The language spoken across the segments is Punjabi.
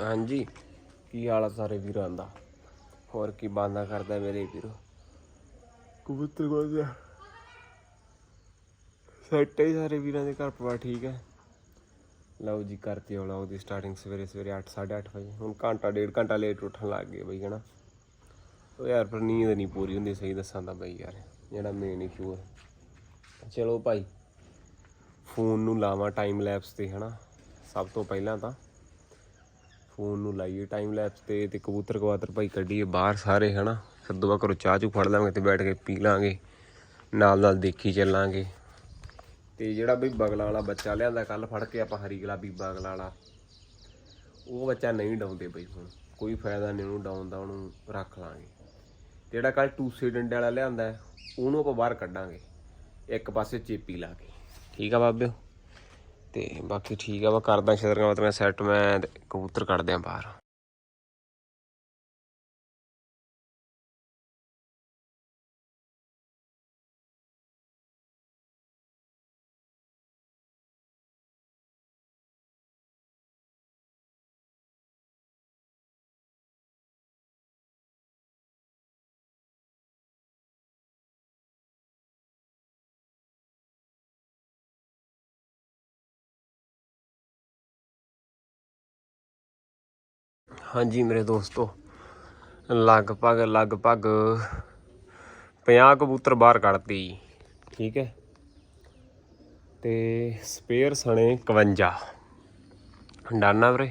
ਹਾਂਜੀ। ਕੀ ਹਾਲ ਆ ਸਾਰੇ ਵੀਰਾਂ ਦਾ? ਹੋਰ ਕੀ ਬਾਂਦਾ ਕਰਦਾ ਮੇਰੇ ਵੀਰੋ? ਕਬੂਤਰ ਕੋਲ ਸੈਟ ਹੈ ਸਾਰੇ ਵੀਰਾਂ ਦੇ ਘਰ ਪਰਿਵਾਰ ਠੀਕ ਹੈ ਲਓ ਜੀ ਕਰਤੇ ਹੋ ਲਓ ਦੀ ਸਟਾਰਟਿੰਗ ਸਵੇਰੇ ਸਵੇਰੇ 8 8:30 ਵਜੇ। ਹੁਣ ਘੰਟਾ ਡੇਢ ਘੰਟਾ ਲੇਟ ਉੱਠਣ ਲੱਗ ਗਏ ਬਈ ਹਨਾ? ਉਹ ਯਾਰ ਪਰ ਨੀਂਦ ਨਹੀਂ ਪੂਰੀ ਹੁੰਦੀ ਸਹੀ ਦੱਸਾਂ ਤਾਂ ਬਈ ਯਾਰ ਜਿਹੜਾ ਮੇਨ ਇਸ਼ੂ ਹੈ ਚਲੋ ਭਾਈ ਫੋਨ ਨੂੰ ਲਾਵਾਂ ਟਾਈਮ ਲੈਪਸ ਤੇ ਹਨਾ? ਸਭ ਤੋਂ ਪਹਿਲਾਂ ਤਾਂ ਫੋਨ ਨੂੰ ਲਾਈਏ ਟਾਈਮ ਲੈਪਸ ਤੇ ਤੇ ਕਬੂਤਰ ਕਵਾਤਰ ਭਾਈ ਕੱਢੀਏ ਬਾਹਰ ਸਾਰੇ, ਹਨਾ? ਫਿਰ ਦੁਆ ਕਰੋ ਚਾਹ ਚੂ ਫੜ ਲਾਂਗੇ ਤੇ ਬੈਠ ਕੇ ਪੀ ਲਾਂਗੇ। ਨਾਲ ਨਾਲ ਦੇਖੀ ਚੱਲਾਂਗੇ। ਤੇ ਜਿਹੜਾ ਬਈ ਬਗਲਾ ਵਾਲਾ ਬੱਚਾ ਲਿਆਂਦਾ ਕੱਲ ਫੜ ਕੇ ਆਪਾਂ ਹਰੀ ਗੁਲਾਬੀ ਬਗਲਾ ਵਾਲਾ। ਉਹ ਬੱਚਾ ਨਹੀਂ ਡਾਉਂਦੇ ਬਈ ਹੁਣ। ਕੋਈ ਫਾਇਦਾ ਨਹੀਂ ਉਹਨੂੰ ਡਾਉਣ ਦਾ, ਉਹਨੂੰ ਰੱਖ ਲਾਂਗੇ। ਜਿਹੜਾ ਕੱਲ ਟੂਸੇ ਡੰਡੇ ਵਾਲਾ ਲਿਆਂਦਾ, ਉਹਨੂੰ ਆਪਾਂ ਬਾਹਰ ਕੱਢਾਂਗੇ। ਇੱਕ ਪਾਸੇ ਚੇਪੀ ਲਾ ਕੇ। ਠੀਕ ਆ ਬਾਬਿਓ? ਤੇ ਬਾਕੀ ਠੀਕ ਆ ਵਾ ਕਰਦਾ ਛਤਰੀਆਂ ਮਤਲਬ ਸੈੱਟ ਮੈਂ ਤੇ ਕਬੂਤਰ ਕੱਢਦੇ ਆ ਬਾਹਰ। ਹਾਂਜੀ ਮੇਰੇ ਦੋਸਤੋ, ਲਗਭਗ ਲਗਭਗ 50 ਕਬੂਤਰ ਬਾਹਰ ਕੱਢਤੇ ਜੀ, ਠੀਕ ਹੈ? ਤੇ ਸਪੇਅਰ ਸਣੇ 51 ਡਾਨਾ ਵੀਰੇ,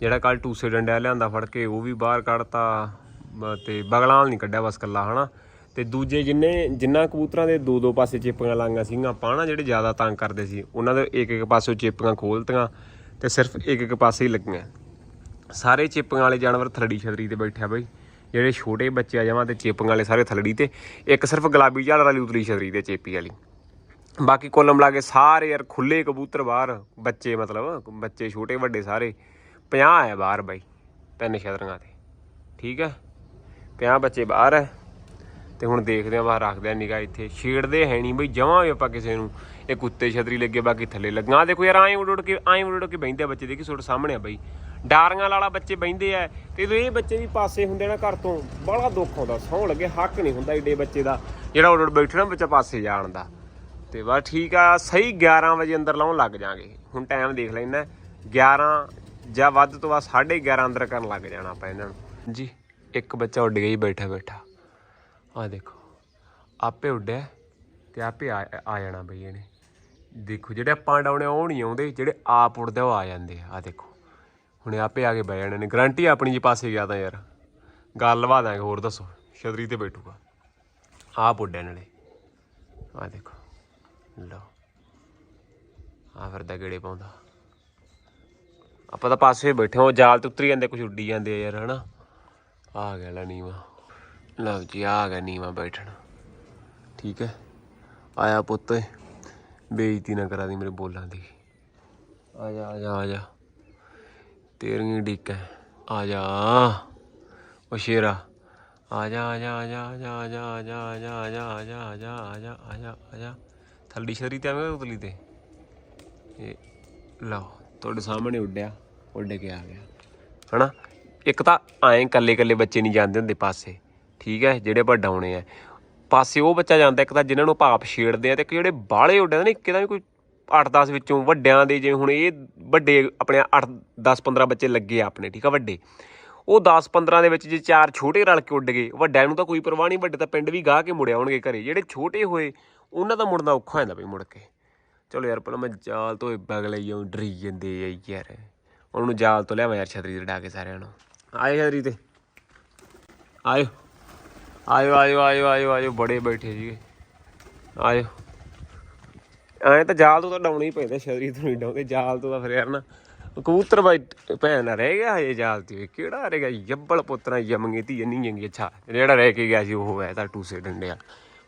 ਜਿਹੜਾ ਕੱਲ ਟੂਸੇ ਡੰਡਿਆ ਲਿਆਂਦਾ ਫੜ ਕੇ, ਉਹ ਵੀ ਬਾਹਰ ਕੱਢਤਾ, ਬ- ਤੇ ਬਗਲਾਂ ਨਹੀਂ ਕੱਢਿਆ ਬਸ ਕੱਲਾ ਹਨਾ? ਤੇ ਦੂਜੇ ਜਿੰਨੇ, ਜਿੰਨਾ ਕਬੂਤਰਾਂ ਦੇ ਦੋ ਦੋ ਪਾਸੇ ਚਿੱਪੀਆਂ ਲਾਂਗਾ ਸਿੰਘਾਂ ਆਪਾਂ ਜਿਹੜੇ ਜ਼ਿਆਦਾ ਤੰਗ ਕਰਦੇ ਸੀ, ਉਹਨਾਂ ਦੇ ਇੱਕ ਇੱਕ ਪਾਸੇ ਚਿੱਪੀਆਂ ਖੋਲਤੀਆਂ ਤੇ ਸਿਰਫ ਇੱਕ ਇੱਕ ਪਾਸੇ ਹੀ ਲੱਗੀਆਂ। ਸਾਰੇ ਚਿੱਪੀਆਂ ਵਾਲੇ ਜਾਨਵਰ ਥਲੜੀ ਛਤਰੀ ਤੇ ਬੈਠਿਆ ਬਈ। ਜਿਹੜੇ ਛੋਟੇ ਬੱਚੇ ਆ ਜਾਵਾਂ ਤੇ ਚਿੱਪੀਆਂ ਵਾਲੇ ਸਾਰੇ ਥਲੜੀ ਤੇ, ਇੱਕ ਸਿਰਫ ਗੁਲਾਬੀ ਝਾੜ ਵਾਲੀ ਉਤਲੀ ਛਤਰੀ ਤੇ ਚੇਪੀ ਵਾਲੀ। ਬਾਕੀ ਕੁੱਲ ਮਿਲਾ ਕੇ ਸਾਰੇ ਯਾਰ ਖੁੱਲੇ ਕਬੂਤਰ ਬਾਹਰ, ਬੱਚੇ ਮਤਲਬ, ਬੱਚੇ ਛੋਟੇ ਵੱਡੇ ਸਾਰੇ 50 ਹੈ ਬਾਹਰ ਬਾਈ, ਤਿੰਨ ਛਤਰੀਆਂ ਤੇ। ਠੀਕ ਹੈ? 50 ਬੱਚੇ ਬਾਹਰ ਹੈ। ਤੇ ਹੁਣ ਦੇਖਦੇ ਆ ਬਾਹਰ ਰੱਖਦੇ ਆ ਨਿਗਾਹ ਇੱਥੇ। ਛੇੜਦੇ ਹੈ ਨਹੀਂ ਬਈ, ਜਮਾਂ ਵੀ ਆਪਾਂ ਕਿਸੇ ਨੂੰ ਇਹ ਕੁੱਤੇ ਛਤਰੀ ਲੱਗੇ, ਬਾਕੀ ਥੱਲੇ ਲੱਗਾਂ। ਦੇਖੋ ਯਾਰ ਐਂ ਉੱਡ ਉੱਡ ਕੇ ਐਂ ਉੱਡ ਉੱਡ ਕੇ ਬੈਂਦੇ ਬੱਚੇ, ਦੇਖੀ ਤੁਹਾਡੇ ਸਾਹਮਣੇ ਆ ਬਈ। ਡਾਰੀਆਂ ਵਾਲਾ ਬੱਚੇ ਬੈਂਦੇ ਆ ਤੇ ਜਦੋਂ ਇਹ ਬੱਚੇ ਵੀ ਪਾਸੇ ਹੁੰਦੇ ਨਾ ਘਰ ਤੋਂ, ਬੜਾ ਦੁੱਖ ਆਉਂਦਾ ਸੌਂ ਲੱਗੇ, ਹੱਕ ਨਹੀਂ ਹੁੰਦਾ ਏਡੇ ਬੱਚੇ ਦਾ, ਜਿਹੜਾ ਉੱਡ ਉੱਡ ਬੈਠਣਾ ਬੱਚਾ ਪਾਸੇ ਜਾਣ ਦਾ। ਤੇ ਬਸ ਠੀਕ ਆ, ਸਹੀ 11 ਵਜੇ ਅੰਦਰ ਲਾਉਣ ਲੱਗ ਜਾਾਂਗੇ। ਹੁਣ ਟਾਈਮ ਦੇਖ ਲੈਣਾ 11 ਜਾਂ ਵੱਧ ਤੋਂ ਵੱਧ 11:30 ਅੰਦਰ ਕਰਨ ਲੱਗ ਜਾਣਾ ਆਪਾਂ ਇਹਨਾਂ ਨੂੰ। ਜੀ ਇੱਕ ਬੱਚਾ ਉੱਡ ਗਿਆ ਹੀ ਬੈਠਾ ਬੈਠਾ ਆ ਦੇਖੋ, ਆਪੇ ਉੱਡਿਆ ਤੇ ਆਪੇ ਆ ਆ ਜਾਣਾ ਬਈ ਇਹਨੇ। ਦੇਖੋ, ਜਿਹੜੇ ਆਪਾਂ ਡਾਉਣੇ ਉਹ ਨਹੀਂ ਆਉਂਦੇ, ਜਿਹੜੇ ਆਪ ਉੱਡਦੇ ਉਹ ਆ ਜਾਂਦੇ ਆ। ਆਹ ਦੇਖੋ। ਹੁਣ ਆਪੇ ਆ ਕੇ ਬਹਿ ਜਾਣੇ ਨੇ। ਗਰੰਟੀ ਆਪਣੀ ਜੀ ਪਾਸੇ ਗਿਆ ਤਾਂ ਯਾਰ। ਗੱਲ ਲਵਾ ਦਾਂਗੇ ਹੋਰ ਦੱਸੋ। ਛਤਰੀ ਤੇ ਬੈਠੂਗਾ। ਆਪ ਉੱਡਿਆ ਨਾਲੇ। ਆ ਦੇਖੋ। ਲਓ। ਆ ਫਿਰਦਾ ਗੇੜੇ ਪਾਉਂਦਾ। ਆਪਾਂ ਤਾਂ ਪਾਸੇ ਬੈਠੇ ਹਾਂ ਜਾਲ ਤੇ ਉਤਰੀ ਜਾਂਦੇ ਕੁਝ ਉੱਡੀ ਜਾਂਦੇ ਆ ਯਾਰ, ਹਨਾ? ਆ ਗਿਆ ਲੈ ਨੀਵਾ। ਲਓ ਜੀ, ਆ ਗਿਆ ਨੀਵਾ ਬੈਠਣ। ਠੀਕ ਹੈ। ਆਇਆ ਪੁੱਤ ਓਏ। ਬੇਇੱਜ਼ਤੀ ਨਾ ਕਰਾ ਦੀ ਮੇਰੇ ਬੋਲਾਂ ਦੀ। ਆ ਜਾ ਆ ਜਾ ਆ ਜਾ। ਤੇਰੀਆਂ ਡੀਕਾਂ ਆ ਜਾ ਉਹ ਸ਼ੇਰਾ ਆ ਜਾ ਆ ਜਾ ਆ ਜਾ ਆ ਜਾ ਆ ਜਾ ਆ ਜਾ ਆ ਜਾ ਆ ਜਾ ਆ ਜਾ ਆ ਜਾ ਆ ਜਾ ਆ ਜਾ ਥੱਲੀ ਸ਼ਰੀ ਤੇ ਆਵੇਂ ਉਤਲੀ ਤੇ ਇਹ ਲਓ ਤੁਹਾਡੇ ਸਾਹਮਣੇ ਉੱਡਿਆ ਉੱਡ ਕੇ ਆ ਗਿਆ ਹਨਾ ਇੱਕ ਤਾਂ ਐਂ ਕੱਲੇ ਕੱਲੇ ਬੱਚੇ ਨਹੀਂ ਜਾਂਦੇ ਹੁੰਦੇ ਪਾਸੇ ਠੀਕ ਹੈ ਜਿਹੜੇ ਆਪਾਂ ਡਾਉਣੇ ਆ ਪਾਸੇ ਉਹ ਬੱਚਾ ਜਾਂਦਾ ਇੱਕ ਤਾਂ ਜਿਨ੍ਹਾਂ ਨੂੰ ਭਾਪ ਛੇੜਦੇ ਆ ਤੇ ਇੱਕ ਜਿਹੜੇ ਬਾਹਲੇ ਉੱਡਦੇ ਨੇ ਕਿਦਾਂ ਵੀ ਕੋਈ 8-10 ਵਿੱਚੋਂ ਵੱਡਿਆਂ ਦੇ ਜਿਵੇਂ ਹੁਣ ਇਹ ਵੱਡੇ ਆਪਣੇ 8 10-15 ਬੱਚੇ ਲੱਗੇ ਆ ਆਪਣੇ, ਠੀਕ ਆ, ਵੱਡੇ। ਉਹ 10-15 ਦੇ ਵਿੱਚ ਜੇ ਚਾਰ ਛੋਟੇ ਰਲ ਕੇ ਉੱਡ ਗਏ, ਵੱਡਿਆਂ ਨੂੰ ਤਾਂ ਕੋਈ ਪਰਵਾਹ ਨਹੀਂ, ਵੱਡੇ ਤਾਂ ਪਿੰਡ ਵੀ ਗਾਹ ਕੇ ਮੁੜ ਆਉਣਗੇ ਘਰੇ। ਜਿਹੜੇ ਛੋਟੇ ਹੋਏ, ਉਹਨਾਂ ਦਾ ਮੁੜਨਾ ਔਖਾ ਹੋ ਜਾਂਦਾ ਬਈ ਮੁੜ ਕੇ। ਚਲੋ ਯਾਰ, ਪਹਿਲਾਂ ਮੈਂ ਜਾਲ ਤੋਂ ਬਗ ਲਈ ਆਉਂ ਡਰੀ ਜਾਂਦੇ ਆ ਯਾਰ। ਉਹਨੂੰ ਜਾਲ ਤੋਂ ਲਿਆਵਾਂ ਯਾਰ ਛਤਰੀ ਤੇ ਡਾ ਕੇ ਸਾਰਿਆਂ ਨੂੰ। ਆਏ ਛਤਰੀ ਤੇ। ਆਇਓ। ਆਇਓ ਆਇਓ ਆਇਓ ਆਇਓ ਆਇਓ, ਬੜੇ ਬੈਠੇ ਸੀਗੇ। ਆਇਓ। ਐਂ ਤਾਂ ਜਾਲ ਤੋਂ ਤਾਂ ਡਾਉਣਾ ਹੀ ਪੈਂਦਾ ਛਤਰੀ ਤੋਂ ਨਹੀਂ ਡਾਉਂਦੇ, ਜਾਲ ਤੋਂ ਤਾਂ ਫਿਰ ਯਾਰ ਨਾ ਕਬੂਤਰ ਬਾਈ ਭੈਣ ਨਾ ਰਹਿ ਗਿਆ ਹਜੇ ਜਾਲ ਤੇ, ਕਿਹੜਾ ਰਹਿ ਗਿਆ? ਜੱਬਲ ਪੁੱਤਰਾ ਜੰਮਗੇ ਧੀ ਨਹੀਂ ਜੰਗੀ ਅੱਛਾ, ਜਿਹੜਾ ਰਹਿ ਕੇ ਗਿਆ ਸੀ ਉਹ ਹੈ ਤਾਂ ਟੂਸੇ ਡੰਡਿਆ।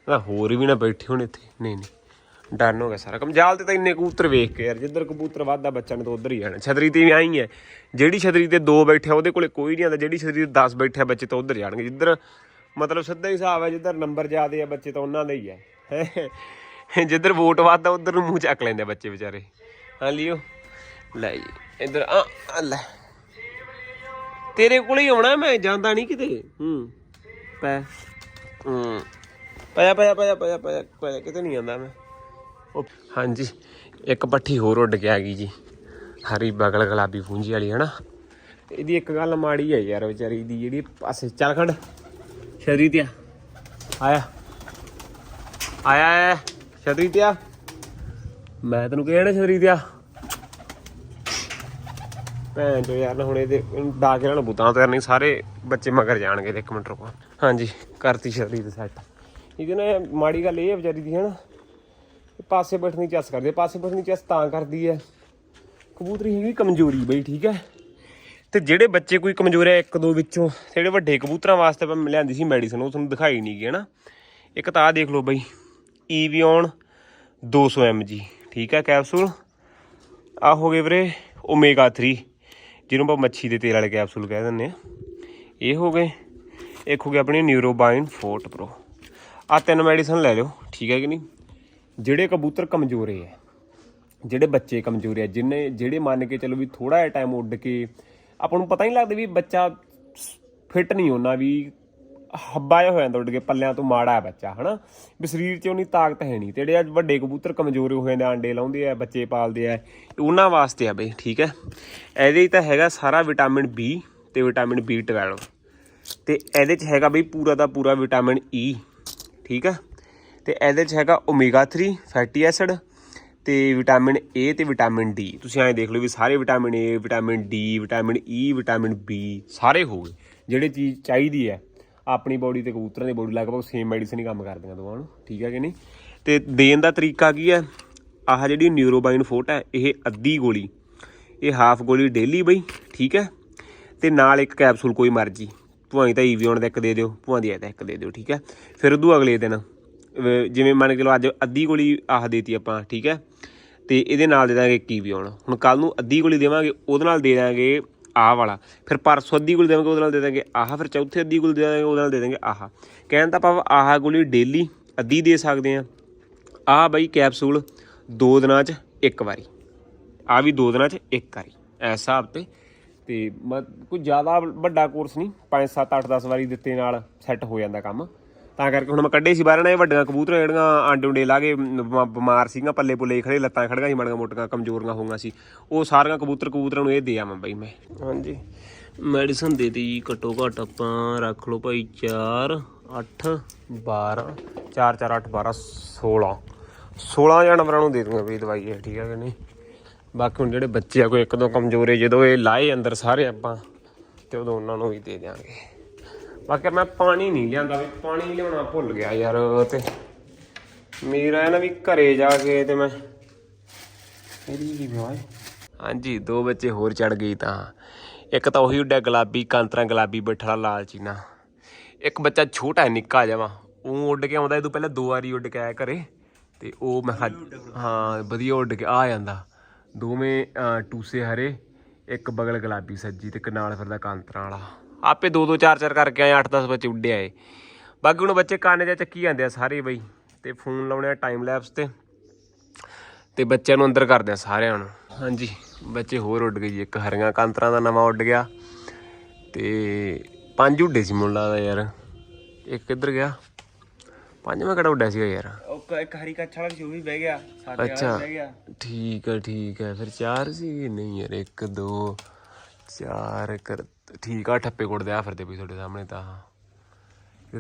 ਮੈਂ ਹੋਰ ਵੀ ਨਾ ਬੈਠੇ ਹੋਣ ਇੱਥੇ। ਨਹੀਂ ਨਹੀਂ ਡਨ ਹੋ ਗਿਆ ਸਾਰਾ ਕੰਮ। ਜਾਲ ਤੇ ਤਾਂ ਇੰਨੇ ਕਬੂਤਰ ਵੇਖ ਕੇ ਯਾਰ, ਜਿੱਧਰ ਕਬੂਤਰ ਵੱਧਦਾ ਬੱਚਾ ਨੇ ਤਾਂ ਉਧਰ ਹੀ ਜਾਣਾ। ਛਤਰੀ ਤੇ ਵੀ ਆਈ ਹੈ ਜਿਹੜੀ ਛਤਰੀ ਤੇ ਦੋ ਬੈਠਿਆ ਉਹਦੇ ਕੋਲੇ ਕੋਈ ਨਹੀਂ ਆਉਂਦਾ ਜਿਹੜੀ ਛਤਰੀ ਤੇ 10 ਬੈਠਿਆ ਬੱਚੇ ਤਾਂ ਉਧਰ ਜਾਣਗੇ। ਜਿੱਧਰ ਮਤਲਬ ਸਿੱਧਾ ਹੀ ਹਿਸਾਬ ਹੈ, ਜਿੱਧਰ ਨੰਬਰ ਜ਼ਿਆਦੇ ਆ ਬੱਚੇ ਤਾਂ ਉਹਨਾਂ ਦਾ ਹੀ ਹੈ ਜਿੱਧਰ ਵੋਟ ਵੱਧਦਾ, ਉਧਰ ਨੂੰ ਮੂੰਹ ਚੱਕ ਲੈਂਦੇ ਬੱਚੇ ਵਿਚਾਰੇ। ਹਾਂ, ਲਿਓ। ਲੈ ਜੀ, ਇੱਧਰ ਆ ਲੈ। ਤੇਰੇ ਕੋਲ ਹੀ ਆਉਣਾ ਮੈਂ, ਜਾਂਦਾ ਨਹੀਂ ਕਿਤੇ। ਹੂੰ, ਪੈ। ਹੂੰ। ਪਿਆ ਪਿਆ ਪਿਆ ਪਿਆ ਪਿਆ ਕਿਤੇ ਨਹੀਂ ਜਾਂਦਾ ਮੈਂ। ਉਹ, ਹਾਂਜੀ, ਇੱਕ ਪੱਠੀ ਹੋਰ ਉੱਡ ਕੇ ਆ ਗਈ ਜੀ। ਹਰੀ ਬਗਲ ਗੁਲਾਬੀ ਪੂੰਜੀ ਵਾਲੀ, ਹਨਾ? ਇਹਦੀ ਇੱਕ ਗੱਲ ਮਾੜੀ ਹੈ ਯਾਰ ਵਿਚਾਰੀ ਦੀ, ਜਿਹੜੀ ਪਾਸੇ, ਚੱਲ ਖੜ। ਸ਼ਰੀ ਤੇ ਆਇਆ। ਆਇਆ ਆਇਆ। ਛਤਰੀ ਤੇ ਆ ਮੈਂ ਤੈਨੂੰ ਕਿਹਾ ਨਾ ਛਤਰੀ ਤੇ ਆ ਭੈਣ ਚੋ ਯਾਰ ਹੁਣ ਇਹਦੇ ਇਹਨੂੰ ਡਾ ਕੇ ਲੈਣਾ ਬੁੱਤਾਂ ਤੇ ਨਹੀਂ ਸਾਰੇ ਬੱਚੇ ਮਗਰ ਜਾਣਗੇ ਤੇ ਇੱਕ ਮਿੰਟ ਰੁਕੋ। ਹਾਂਜੀ। ਕਰਤੀ ਛਤਰੀ ਤੇ ਸੈੱਟ। ਇਹਦੇ ਨਾਲ ਮਾੜੀ ਗੱਲ ਇਹ ਹੈ ਵਿਚਾਰੀ ਦੀ ਹਨਾ? ਇਹ ਪਾਸੇ ਬੈਠਣੀ ਚੱਸ ਕਰਦੀ ਹੈ। ਪਾਸੇ ਬੈਠਣੀ ਚੱਸ ਤਾਂ ਕਰਦੀ ਹੈ ਕਬੂਤਰੀ ਹੈਗੀ ਕਮਜ਼ੋਰੀ ਬਈ ਠੀਕ ਹੈ ਤੇ ਜਿਹੜੇ ਬੱਚੇ ਕੋਈ ਕਮਜ਼ੋਰ ਹੈ ਇੱਕ ਦੋ ਵਿੱਚੋਂ ਜਿਹੜੇ ਵੱਡੇ ਕਬੂਤਰਾਂ ਵਾਸਤੇ ਮੈਂ ਲਿਆਂਦੀ ਸੀ ਮੈਡੀਸਨ ਉਹ ਤੁਹਾਨੂੰ ਦਿਖਾਈ ਨਹੀਂ ਗਈ ਹਨਾ? ਇੱਕ ਤਾਂ ਆ ਦੇਖ ਲਓ ਬਈ। ਈਵੀਓਨ 200 mg ਠੀਕ ਹੈ ਕੈਪਸੂਲ ਆ ਹੋ ਗਏ ਵੀਰੇ ਓਮੇਗਾ 3 ਜਿਹਨੂੰ ਆਪਾਂ ਮੱਛੀ ਦੇ ਤੇਲ ਵਾਲੇ ਕੈਪਸੂਲ ਕਹਿ ਦਿੰਦੇ ਆ। ਇਹ ਹੋ ਗਏ, ਇੱਕ ਹੋ ਗਿਆ ਆਪਣੀ ਨਿਊਰੋਬਾਈਨ ਫੋਰਟ ਪ੍ਰੋ ਆ ਤਿੰਨ ਮੈਡੀਸਨ ਲੈ ਲਿਓ, ਠੀਕ ਹੈ ਕਿ ਨਹੀਂ? ਜਿਹੜੇ ਕਬੂਤਰ ਕਮਜ਼ੋਰੇ ਹੈ, ਜਿਹੜੇ ਬੱਚੇ ਕਮਜ਼ੋਰੇ ਆ ਜਿੰਨੇ, ਜਿਹੜੇ ਮੰਨ ਕੇ ਚਲੋ ਵੀ ਥੋੜਾ ਜਿਹਾ ਟਾਈਮ ਉੱਡ ਕੇ, ਆਪਾਂ ਨੂੰ ਪਤਾ ਨਹੀਂ ਲੱਗਦਾ ਵੀ ਬੱਚਾ ਫਿੱਟ ਨਹੀਂ ਹੋਣਾ ਵੀ ਹੱਬਾ ਜਿਹਾ ਹੋ ਜਾਂਦਾ ਉੱਡ ਕੇ, ਪੱਲਿਆਂ ਤੋਂ ਮਾੜਾ ਹੈ ਬੱਚਾ, ਹਨਾ? ਵੀ ਸਰੀਰ 'ਚ ਉਨੀ ਤਾਕਤ ਹੈ ਨਹੀਂ। ਤੇ ਜਿਹੜੇ ਅੱਜ ਵੱਡੇ ਕਬੂਤਰ ਕਮਜ਼ੋਰ ਹੋ ਜਾਂਦੇ ਆਂਡੇ ਲਾਉਂਦੇ ਆ, ਬੱਚੇ ਪਾਲਦੇ ਆ ਉਹਨਾਂ ਵਾਸਤੇ ਆ ਬਈ, ਠੀਕ ਹੈ? ਇਹਦੇ 'ਚ ਤਾਂ ਹੈਗਾ ਸਾਰਾ ਵਿਟਾਮਿਨ ਬੀ ਤੇ ਵਿਟਾਮਿਨ B12 ਤੇ ਇਹਦੇ 'ਚ ਹੈਗਾ ਬਈ ਪੂਰਾ ਦਾ ਪੂਰਾ ਵਿਟਾਮਿਨ ਈ ਠੀਕ ਹੈ? ਤੇ ਇਹਦੇ 'ਚ ਹੈਗਾ ਓਮੇਗਾ 3 ਫੈਟੀ ਐਸਿਡ ਤੇ ਵਿਟਾਮਿਨ ਏ ਤੇ ਵਿਟਾਮਿਨ ਡੀ ਤੁਸੀਂ ਐਂ ਦੇਖ ਲਓ ਵੀ ਸਾਰੇ vitamin A vitamin D vitamin E vitamin B ਸਾਰੇ ਹੋ ਗਏ। ਜਿਹੜੇ ਚੀਜ਼ ਚਾਹੀਦੀ ਹੈ ਆਪਣੀ ਬੋਡੀ ਤੇ ਕਬੂਤਰਾਂ ਦੀ ਬੋਡੀ ਲਗਭਗ ਸੇਮ ਮੈਡੀਸਨ ਹੀ ਕੰਮ ਕਰਦੀਆਂ ਦੋਵਾਂ ਨੂੰ, ਠੀਕ ਹੈ ਕਿ ਨਹੀਂ? ਤੇ ਦੇਣ ਦਾ ਤਰੀਕਾ ਕੀ ਹੈ ਆਹ ਜਿਹੜੀ ਨਿਊਰੋਬਾਈਨ ਫੋਟ ਹੈ ਇਹ ਅੱਧੀ ਗੋਲੀ, ਇਹ ਹਾਫ ਗੋਲੀ ਡੇਲੀ ਬਈ, ਠੀਕ ਹੈ ਤੇ ਨਾਲ ਇੱਕ ਕੈਪਸੂਲ ਕੋਈ ਮਰਜ਼ੀ ਭੁਆਈ ਤਾਂ ਈਵੀਓਨ ਦਾ ਇੱਕ ਦੇ ਦਿਓ, ਭੁਆਂ ਦੀ ਇਹਦਾ ਇੱਕ ਦੇ ਦਿਓ, ਠੀਕ ਹੈ ਫਿਰ ਉਦੋਂ ਅਗਲੇ ਦਿਨ ਜਿਵੇਂ ਮੰਨ ਕੇ ਲਓ ਅੱਜ ਅੱਧੀ ਗੋਲੀ ਆਹ ਦੇਤੀ ਆਪਾਂ, ਠੀਕ ਹੈ ਤੇ ਇਹਦੇ ਨਾਲ ਦੇ ਦਾਂਗੇ ਕੀ ਵੀ ਆਉਣ। ਹੁਣ ਕੱਲ ਨੂੰ ਅੱਧੀ ਗੋਲੀ ਦੇਵਾਂਗੇ, ਉਹਦੇ ਨਾਲ ਦੇ ਦਾਂਗੇ ਆਹ ਵਾਲਾ। ਫਿਰ ਪਰਸੋਂ ਅੱਧੀ ਗੋਲੀ ਦੇਵਾਂਗੇ, ਉਹਦੇ ਨਾਲ ਦੇ ਦਾਂਗੇ ਆਹ। ਫਿਰ ਚੌਥੇ ਅੱਧੀ ਗੋਲੀ ਦੇ ਦਾਂਗੇ, ਉਹਦੇ ਨਾਲ ਦੇ ਦਾਂਗੇ ਆਹ। ਕਹਿਣ ਤਾਂ ਭਾਵ ਆਹ ਗੋਲੀ ਡੇਲੀ ਅੱਧੀ ਦੇ ਸਕਦੇ ਆ ਆਹ ਬਈ ਕੈਪਸੂਲ ਦੋ ਦਿਨਾਂ 'ਚ ਇੱਕ ਵਾਰੀ। ਆ ਵੀ ਦੋ ਦਿਨਾਂ 'ਚ ਇੱਕ ਵਾਰੀ, ਐਸ ਹਿਸਾਬ ਤੇ। ਤੇ ਮ- ਕੋਈ ਜ਼ਿਆਦਾ ਵੱਡਾ ਕੋਰਸ ਨਹੀਂ 5 7 8 10 ਵਾਰੀ ਦਿੱਤੇ ਨਾਲ ਸੈੱਟ ਹੋ ਜਾਂਦਾ ਕੰਮ। ਤਾਂ ਕਰਕੇ ਹੁਣ ਮੈਂ ਕੱਢੇ ਸੀ ਬਾਹਰ ਨਾ ਇਹ ਵੱਡੀਆਂ ਕਬੂਤਰ ਜਿਹੜੀਆਂ ਆਂਡੇ ਉਂਡੇ ਲਾ ਕੇ ਬਿਮਾ- ਬਿਮਾਰ ਸੀਗਾ ਪੱਲੇ ਪੁੱਲੇ ਖੜੇ ਲੱਤਾਂ ਖੜੀਆਂ ਸੀ, ਮਾੜੀਆਂ ਮੋਟੀਆਂ ਕਮਜ਼ੋਰੀਆਂ ਹੋਈਆਂ ਸੀ। ਉਹ ਸਾਰੀਆਂ ਕਬੂਤਰ ਕਬੂਤਰਾਂ ਨੂੰ ਇਹ ਦੇ ਆਵਾਂ ਬਈ ਮੈਂ। ਹਾਂਜੀ। ਮੈਡੀਸਨ ਦੇ ਦੀ ਘੱਟੋ ਘੱਟ ਆਪਾਂ ਰੱਖ ਲਓ ਭਾਈ 4 8 12 4 4 8 12 16 16 ਜਾਨਵਰਾਂ ਨੂੰ ਦੇ ਦੂੰਗਾ ਵੀ ਦਵਾਈ ਇਹ, ਠੀਕ ਹੈ ਕਿ ਨਹੀਂ? ਬਾਕੀ ਹੁਣ ਜਿਹੜੇ ਬੱਚੇ ਆ, ਕੋਈ ਇੱਕ ਦੋ ਕਮਜ਼ੋਰੇ ਜਦੋਂ ਇਹ ਲਾਏ ਅੰਦਰ ਸਾਰੇ ਆਪਾਂ, ਤੇ ਉਦੋਂ ਉਹਨਾਂ ਨੂੰ ਵੀ ਦੇ ਦਿਆਂਗੇ। ਬਾਕੀ ਮੈਂ ਪਾਣੀ ਨਹੀਂ ਲਿਆਂਦਾ ਵੀ, ਪਾਣੀ ਲਿਆਉਣਾ ਭੁੱਲ ਗਿਆ ਯਾਰ ਤੇ। ਮੇਰਾ ਨਾ ਵੀ ਘਰੇ ਜਾ ਕੇ ਤੇ ਮੈਂ ਇਹਦੀ ਕੀ ਬਿਆਹ ਹਾਂਜੀ, ਦੋ ਬੱਚੇ ਹੋਰ ਚੜ ਗਈ ਤਾਂ। ਇੱਕ ਤਾਂ ਉਹੀ ਉੱਡਿਆ ਗੁਲਾਬੀ, ਕਾਂਤਰਾ ਗੁਲਾਬੀ ਬੈਠਾ ਲਾਲ ਚੀਨਾ। ਇੱਕ ਬੱਚਾ ਛੋਟਾ ਨਿੱਕਾ ਜਿਹਾ ਉਹ ਉੱਡ ਕੇ ਆਉਂਦਾ ਇਹ ਤੋਂ ਪਹਿਲਾਂ ਦੋ ਵਾਰੀ ਉੱਡ ਕੇ ਆਇਆ ਘਰੇ। ਤੇ ਉਹ ਮੈਂ ਕਿਹਾ- ਹਾਂ, ਵਧੀਆ ਉੱਡ ਕੇ ਆ ਜਾਂਦਾ। ਦੋਵੇਂ ਟੂਸੇ ਹਰੇ, ਇੱਕ ਬਗਲ ਗੁਲਾਬੀ ਸੱਜੀ ਤੇ ਇੱਕ ਨਾਲ ਫਿਰਦਾ ਕਾਂਤਰਾ ਵਾਲਾ। ਆਪੇ ਦੋ ਦੋ ਚਾਰ ਚਾਰ ਕਰਕੇ ਆਏ 8-10 ਬੱਚੇ ਉੱਡੇ ਆਏ। ਬਾਕੀ ਹੁਣ ਬੱਚੇ ਕੰਨ ਜਾਂ ਚੱਕੀ ਜਾਂਦੇ ਆ ਸਾਰੇ ਬਈ ਤੇ ਫੋਨ ਲਾਉਣੇ ਆ ਟਾਈਮ ਲੈਪਸ ਤੇ। ਤੇ ਬੱਚਿਆਂ ਨੂੰ ਅੰਦਰ ਕਰਦੇ ਆ ਸਾਰਿਆਂ ਨੂੰ। ਹਾਂਜੀ ਬੱਚੇ ਹੋਰ ਉੱਡ ਗਏ ਜੀ ਇੱਕ ਹਰੀਆਂ ਕਾਂਤਰਾਂ ਦਾ ਨਵਾਂ ਉੱਡ ਗਿਆ। ਤੇ ਪੰਜ ਉੱਡੇ ਸੀ ਮੁੰਡਾ ਦਾ ਯਾਰ। ਇੱਕ ਕਿੱਧਰ ਗਿਆ? ਪੰਜਵਾਂ ਕਿਹੜਾ ਉੱਡਿਆ ਸੀਗਾ ਯਾਰ? ਉਹ ਇੱਕ ਹਰੀ ਕੱਛ ਵਾਲਾ ਸੀ ਉਹ ਵੀ ਬਹਿ ਗਿਆ। ਸਾਡੇ ਵਾਲਾ ਬਹਿ ਗਿਆ। ਠੀਕ ਹੈ ਠੀਕ ਹੈ ਫਿਰ ਚਾਰ ਸੀ ਨਹੀਂ ਯਾਰ? 1 2 4 ਕਰ ਠੀਕ ਆ ਠੱਪੇ ਕੁੱਟਦੇ ਆ ਫਿਰਦੇ ਵੀ ਤੁਹਾਡੇ ਸਾਹਮਣੇ ਤਾਂ।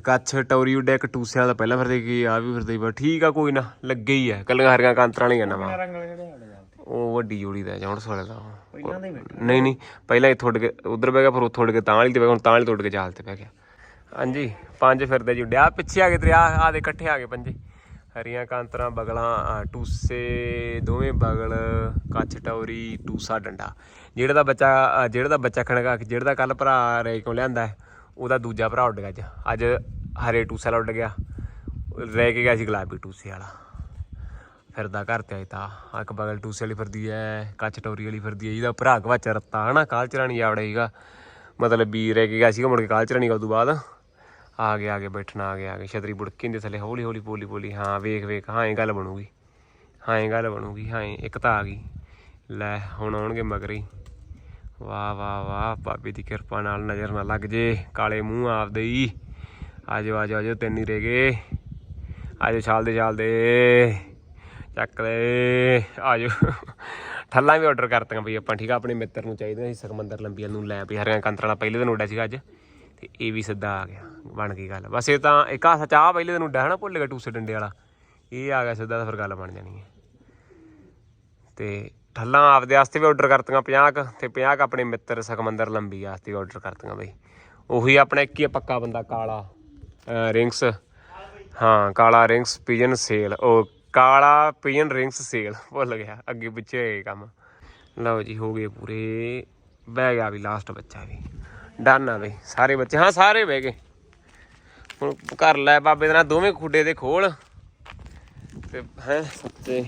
ਕੱਛ ਟੌਰੀ ਉੱਡਿਆ ਇੱਕ ਟੂਸਿਆਂ ਦਾ ਪਹਿਲਾਂ ਫਿਰਦੇ ਕੀ ਆ ਵੀ ਫਿਰਦੇ ਬਾ ਠੀਕ ਆ ਕੋਈ ਨਾ ਲੱਗੇ ਹੀ ਆ। ਕੱਲੀਆਂ ਹਰੀਆਂ ਕਾਂਤਰਾਂ ਨਹੀਂ ਸਾਡੇ ਨਾਲ ਉਹ ਵੱਡੀ ਜੋੜੀ ਦਾ ਜੌਂਸ ਵਾਲੇ ਦਾ। ਦੇ ਨਹੀਂ ਨਹੀਂ ਪਹਿਲਾਂ ਇੱਥੋਂ ਉੱਡ ਕੇ ਉਧਰ ਬਹਿ ਗਿਆ ਫਿਰ ਉੱਥੋਂ ਉੱਡ ਕੇ ਤਾਂ ਵਾਲੀ ਤੇ ਬਹਿ ਗਿਆ ਹੁਣ ਤਾਂ ਵਾਲੀ ਤੋਂ ਉੱਡ ਕੇ ਜਾਲ ਤੇ ਬਹਿ ਗਿਆ। ਹਾਂਜੀ ਪੰਜ ਫਿਰਦੇ ਜੀ ਉੱਡਿਆ ਪਿੱਛੇ ਆ ਗਏ ਤੇ ਆ ਆ ਦੇ ਇਕੱਠੇ ਆ ਗਏ ਪੰਜੇ। ਹਰੀਆਂ ਕਾਂਤਰਾਂ ਬਗਲਾਂ ਟੂਸੇ ਦੋਵੇਂ ਬਗਲ ਕੱਛ ਟੌਰੀ ਟੂਸਾ ਡੰਡਾ। ਜਿਹੜਾ ਦਾ ਬੱਚਾ, ਅਹ ਜਿਹੜਾ ਦਾ ਬੱਚਾ ਖਣਗਾ ਜਿਹੜਾ ਦਾ ਕੱਲ ਭਰਾ ਰੇ ਕਿਉਂ ਲਿਆਂਦਾ ਉਹਦਾ ਦੂਜਾ ਭਰਾ ਉੱਡ ਗਿਆ ਅੱਜ। ਅੱਜ ਹਰੇ ਟੂਸੇ ਵਾਲਾ ਉੱਡ ਗਿਆ। ਰਹਿ ਕੇ ਗਿਆ ਸੀ ਗੁਲਾਬੀ ਟੂਸੇ ਵਾਲਾ। ਫਿਰਦਾ ਘਰ ਤੇ ਆਈ ਤਾਂ। ਆਹ ਇੱਕ ਬਗਲ ਟੂਸੇ ਵਾਲੀ ਫਿਰਦੀ ਐ, ਕੱਚ ਟੋਰੀ ਵਾਲੀ ਫਿਰਦੀ ਐ, ਜਿਹਦਾ ਭਰਾ ਗਵਾਚ ਰੱਤਾ ਹਨਾ? ਕਾਲ ਚਰਾਣੀ ਆਵੜਾ ਸੀਗਾ ਮਤਲਬ ਵੀ ਰਹਿ ਕੇ ਗਿਆ ਸੀਗਾ, ਮੁੜ ਕੇ ਕਾਲ ਚਰਾਣੀ ਉਸ ਤੋਂ ਬਾਅਦ। ਆ ਗਿਆ, ਆ ਕੇ ਬੈਠਣਾ, ਆ ਗਿਆ, ਆ ਕੇ ਛਤਰੀ ਬੁੜਕੀ ਦੇ ਥੱਲੇ ਹੌਲੀ ਹੌਲੀ ਬੋਲੀ ਬੋਲੀ ਹਾਂ, ਵੇਖ ਵੇਖ, ਹਾਂ, ਇਹ ਗੱਲ ਬਣੂਗੀ। ਹਾਂ, ਇਹ ਗੱਲ ਬਣੂਗੀ, ਹਾਂ ਇੱਕ ਤਾਂ ਆ ਗਈ। ਲੈ, ਹੁਣ ਆਉਣਗੇ ਮਗਰ ਹੀ। ਵਾਹ ਵਾਹ ਵਾਹ ਬਾਬੇ ਦੀ ਕਿਰਪਾ ਨਾਲ ਨਜ਼ਰ ਨਾ ਲੱਗ ਜੇ। ਕਾਲੇ ਮੂੰਹ ਆਪਦੇ ਹੀ। ਆਜੋ ਆਜੋ ਆਜੋ, ਤਿੰਨ ਹੀ ਰਹਿ ਗਏ। ਆਜੋ, ਛਾਲਦੇ ਛਾਲਦੇ। ਚੱਕ ਲੈ। ਆਜੋ। ਥੱਲਾਂ ਵੀ ਆਰਡਰ ਕਰਤੀਆਂ ਬਈ ਆਪਾਂ, ਠੀਕ ਆ? ਆਪਣੇ ਮਿੱਤਰ ਨੂੰ ਚਾਹੀਦੇ ਸੀ ਸਰਮੰਦਰ ਲੰਬੀਆਂ ਨੂੰ ਲੈ ਵੀ। ਹਰਿਆਂ ਕੰਤਰ ਵਾਲਾ ਪਹਿਲੇ ਦਿਨ ਉੱਡਿਆ ਸੀਗਾ ਅੱਜ। ਤੇ ਇਹ ਵੀ ਸਿੱਧਾ ਆ ਗਿਆ, ਬਣ ਗਈ ਗੱਲ। ਬਸ ਇਹ ਤਾਂ, ਇੱਕ ਆ ਸਚਾ ਪਹਿਲੇ ਦਿਨ ਉੱਡਿਆ ਹਨਾ ਭੁੱਲ ਗਿਆ ਟੂਸੇ ਡੰਡੇ ਵਾਲਾ। ਇਹ ਆ ਗਿਆ ਸਿੱਧਾ, ਤਾਂ ਫਿਰ ਗੱਲ ਬਣ ਜਾਣੀ ਹੈ। ਤੇ ਠੱਲਾਂ ਆਪਦੇ ਵਾਸਤੇ ਵੀ ਆਰਡਰ ਕਰਤੀਆਂ 50 ਕ, ਤੇ 50 ਕ ਆਪਣੇ ਮਿੱਤਰ ਸੁਖਮੰਦਰ ਲੰਬੀ ਵਾਸਤੇ ਆਰਡਰ ਕਰਤੀਆਂ ਬਈ। ਉਹੀ ਆਪਣਾ ਇੱਕ ਹੀ ਪੱਕਾ ਬੰਦਾ, ਕਾਲਾ ਰਿੰਗਸ ਹਾਂ, ਕਾਲਾ ਰਿੰਗਸ ਪੀਜਨ ਸੇਲ ਉਹ ਕਾਲਾ ਪੀਜਨ ਰਿੰਗਸ ਸੇਲ ਭੁੱਲ ਗਿਆ, ਅੱਗੇ ਪਿੱਛੇ ਹੋਏ ਕੰਮ। ਲਓ ਜੀ, ਹੋ ਗਏ ਪੂਰੇ, ਬਹਿ ਗਿਆ ਵੀ ਲਾਸਟ ਬੱਚਾ ਵੀ। ਡਨ ਆ ਬਈ, ਸਾਰੇ ਬੱਚੇ, ਹਾਂ, ਸਾਰੇ ਬਹਿ ਗਏ। ਹੁਣ ਘਰ ਲੈ ਬਾਬੇ ਦੇ ਨਾਲ ਦੋਵੇਂ ਖੁੱਡੇ ਦੇ ਖੋਲ। ਤੇ ਹੈ, ਸੱਚੇ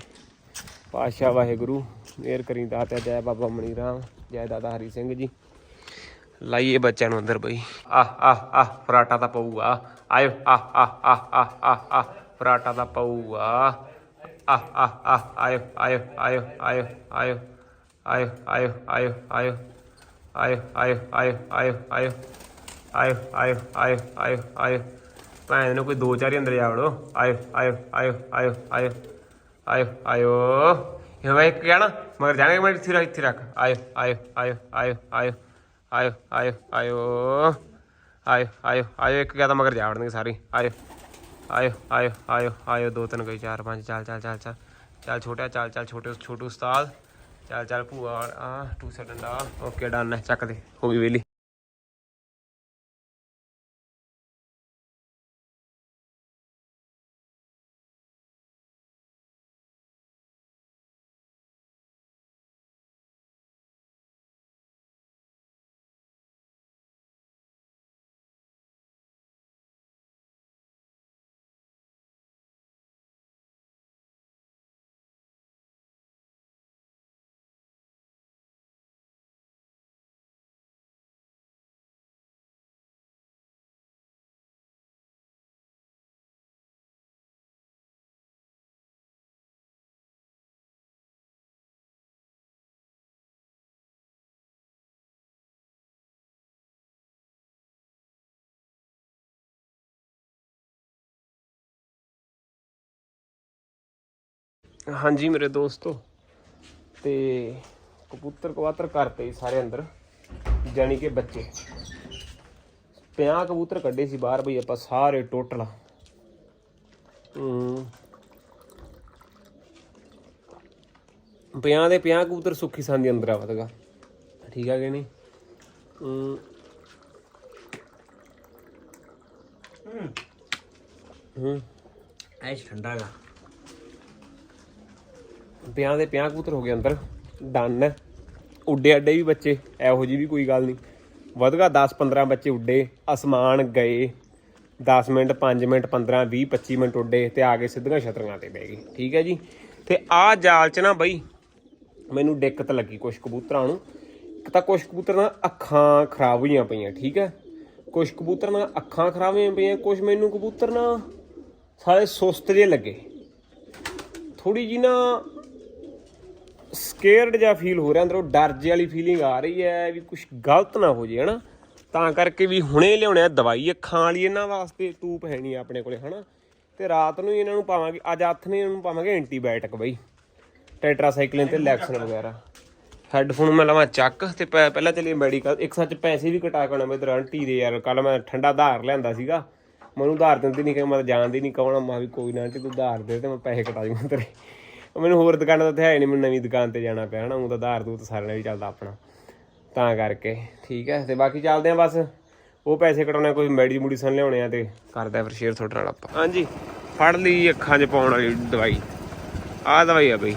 ਪਾਸ਼ਾ ਵਾਹਿਗੁਰੂ। ਮੇਰ ਕਰੀ ਦਾਤਾ ਜੈ ਬਾਬਾ ਮਣੀ ਰਾਮ ਜੈ ਦਾਦਾ ਹਰੀ ਸਿੰਘ ਜੀ ਲਾਈਏ ਬੱਚਿਆਂ ਨੂੰ ਅੰਦਰ ਬਈ ਆਹ ਆਹ ਆਹ ਫਰਾਟਾ ਤਾਂ ਪਊਗਾ ਆਇਓ ਆਹ ਆਹ ਆਹ ਆਹ ਆਹ ਆਹ ਫਰਾਟਾ ਤਾਂ ਪਊਗਾ ਆਹ ਆਹ ਆਹ ਆਇਓ ਆਇਓ ਆਇਓ ਆਇਓ ਆਇਓ ਆਇਓ ਆਇਓ ਆਇਓ ਆਇਓ ਆਇਓ ਆਇਓ ਆਇਓ ਆਇਓ ਆਇਓ ਆਇਓ ਆਇਓ ਆਇਓ ਆਇਓ ਆਇਓ ਭੈਣ ਨੂੰ ਕੋਈ ਦੋ ਚਾਰ ਹੀ ਅੰਦਰ ਜਾ ਵੜੋ ਆਇਓ ਆਇਓ ਆਇਓ ਆਇਓ ਆਇਓ ਆਇਓ ਆਇਓ ਇਹ ਵੇ ਇੱਕ ਕਹਿਣਾ ਮਗਰ ਜਾਣੇ ਮੈਂ ਇੱਥੇ ਰੱਖ ਇੱਥੇ ਰੱਖ ਆਇਓ ਆਇਓ ਆਇਓ ਆਇਓ ਆਇਓ ਆਇਓ ਆਇਓ ਆਇਓ ਆਇਓ ਆਇਓ ਆਇਓ ਇੱਕ ਕਹਦਾ ਮਗਰ ਜਾ ਵੜਨਗੇ ਸਾਰੇ ਆਇਓ ਆਇਓ ਆਇਓ ਆਇਓ ਆਇਓ ਦੋ ਤਿੰਨ ਗਏ ਚਾਰ ਪੰਜ ਚੱਲ ਚੱਲ ਚੱਲ ਚੱਲ ਚੱਲ ਛੋਟਾ ਚੱਲ ਚੱਲ ਛੋਟੇ ਛੋਟੂ ਉਸਤਾਦ ਚੱਲ ਚੱਲ ਭੂਆ ਆ ਟੂ ਡੰਡਾ ਓਕੇ ਡਨ ਚੱਕ ਦੇ ਹਾਂਜੀ ਮੇਰੇ ਦੋਸਤੋ ਤੇ ਕਬੂਤਰ ਕਵਾਤਰ ਕਰਤੇ ਸੀ ਸਾਰੇ ਅੰਦਰ ਜਾਨੀ ਕਿ ਬੱਚੇ। 50 ਕਬੂਤਰ ਕੱਢੇ ਸੀ ਬਾਹਰ ਬਈ ਆਪਾਂ ਸਾਰੇ ਟੋਟਲ ਹੂੰ। 50 ਦੇ 50 ਕਬੂਤਰ ਸੁੱਖੀ ਸੰਦੀ ਅੰਦਰ ਆਵਤਗਾ ਠੀਕ ਆ ਕਿ ਨਹੀਂ? ਹੂੰ। ਹੂੰ। ਐਸ਼ ਠੰਡਾ ਗਾ ਵਿਆਹ ਦੇ 50 ਕਬੂਤਰ ਹੋ ਗਏ ਅੰਦਰ। ਡਨ ਉੱਡੇ ਅੱਡੇ ਵੀ ਬੱਚੇ, ਇਹੋ ਜੀ ਵੀ ਕੋਈ ਗੱਲ ਨਹੀਂ। ਵਧਗਾ 10 15 ਬੱਚੇ ਉੱਡੇ, ਅਸਮਾਨ ਗਏ। 10 ਮਿੰਟ 5 ਮਿੰਟ 15 20 25 ਮਿੰਟ ਉੱਡੇ ਤੇ ਆ ਕੇ ਸਿੱਧੀਆਂ ਛਤਰੀਆਂ ਤੇ ਬਹਿ ਗਏ। ਠੀਕ ਹੈ ਜੀ? ਤੇ ਆਹ ਜਾਲ 'ਚ ਨਾ ਬਈ, ਮੈਨੂੰ ਦਿੱਕਤ ਲੱਗੀ ਕੁਝ ਕਬੂਤਰਾਂ ਨੂੰ। ਇੱਕ ਤਾਂ ਕੁਝ ਕਬੂਤਰਾਂ ਦੀਆਂ ਅੱਖਾਂ ਖਰਾਬ ਹੋਈਆਂ ਪਈਆਂ, ਠੀਕ ਹੈ? ਕੁਝ ਕਬੂਤਰਾਂ ਦੀਆਂ ਅੱਖਾਂ ਖਰਾਬ ਹੋਈਆਂ ਪਈਆਂ ਕੁਝ ਮੈਨੂੰ ਕਬੂਤਰ ਨਾ ਸਾਰੇ ਸੁਸਤ ਜਿਹੇ ਲੱਗੇ। ਥੋੜੀ ਜੀ ਨਾ ਸਕੇਅਰਡ ਜਿਹਾ ਫੀਲ ਹੋ ਰਿਹਾ ਅੰਦਰੋਂ ਡਰ ਜਿਹੀ ਵਾਲੀ ਫੀਲਿੰਗ ਆ ਰਹੀ ਹੈ ਵੀ ਕੁਝ ਗਲਤ ਨਾ ਹੋ ਜੇ, ਹਨਾ? ਤਾਂ ਕਰਕੇ ਵੀ ਹੁਣੇ ਲਿਆਉਣੇ ਆ ਦਵਾਈ ਅੱਖਾਂ ਵਾਲੀ ਇਹਨਾਂ ਵਾਸਤੇ ਟੂਪ ਹੈ ਨਹੀਂ ਆਪਣੇ ਕੋਲੇ, ਹਨਾ? ਤੇ ਰਾਤ ਨੂੰ ਹੀ ਇਹਨਾਂ ਨੂੰ ਪਾਵਾਂਗੇ, ਅੱਜ ਹੱਥ ਨੇ ਇਹਨਾਂ ਨੂੰ ਪਾਵਾਂਗੇ ਐਂਟੀਬਾਇਓਟਿਕ ਬਈ ਟੈਟਰਾਸਾਈਕਲਿਨ ਤੇ ਲੈਕਸਨ ਵਗੈਰਾ। ਹੈੱਡਫੋਨ ਮੈਂ ਲਵਾਂ ਚੱਕ ਤੇ ਪਹਿ- ਪਹਿਲਾਂ ਚੱਲੀਏ ਮੈਡੀਕਲ ਇੱਕ ਸੱਚ ਪੈਸੇ ਵੀ ਕਟਾ ਕੇ ਆਉਣਾ ਮੈਂ ਇਧਰ ਆਂਟੀ ਦੇ ਯਾਰ ਕੱਲ ਮੈਂ ਠੰਡਾ ਧਾਰ ਲਿਆਂਦਾ ਸੀਗਾ। ਮੈਨੂੰ ਉਧਾਰ ਦਿੰਦੀ ਨਹੀਂ ਕਿ ਮੈਂ ਤਾਂ ਜਾਣਦੀ ਨਹੀਂ ਕੌਣ ਆ, ਮੈਂ ਵੀ ਕੋਈ ਨਾ ਆਂਟੀ ਤੂੰ ਉਧਾਰ ਦੇ ਤੇ ਮੈਂ ਪੈਸੇ ਕਟਾ ਦੂੰਗਾ ਤੇਰੇ। ਮੈਨੂੰ ਹੋਰ ਦੁਕਾਨਾਂ ਤੇ ਹੈ ਨਹੀਂ ਮੈਨੂੰ ਨਵੀਂ ਦੁਕਾਨ ਤੇ ਜਾਣਾ ਪਿਆ ਹਨਾ ਉਹ ਤਾਂ ਧਾਰ ਦੂ ਤਾਂ ਸਾਰਿਆਂ ਨਾਲ ਵੀ ਚੱਲਦਾ ਆਪਣਾ ਤਾਂ ਕਰਕੇ ਠੀਕ ਹੈ ਤੇ ਬਾਕੀ ਚੱਲਦੇ ਆ ਬਸ ਉਹ ਪੈਸੇ ਕਟਾਉਣੇ ਕੋਈ ਮੈਡੀ ਮੂਡੀਸਨ ਲਿਆਉਣੇ ਆ ਤੇ ਕਰਦਾ ਫਿਰ ਸ਼ੇਅਰ ਤੁਹਾਡੇ ਨਾਲ ਆਪਾਂ। ਹਾਂਜੀ। ਫੜ ਲਈ ਅੱਖਾਂ 'ਚ ਪਾਉਣ ਵਾਲੀ ਦਵਾਈ ਆਹ ਦਵਾਈ ਆ ਬਈ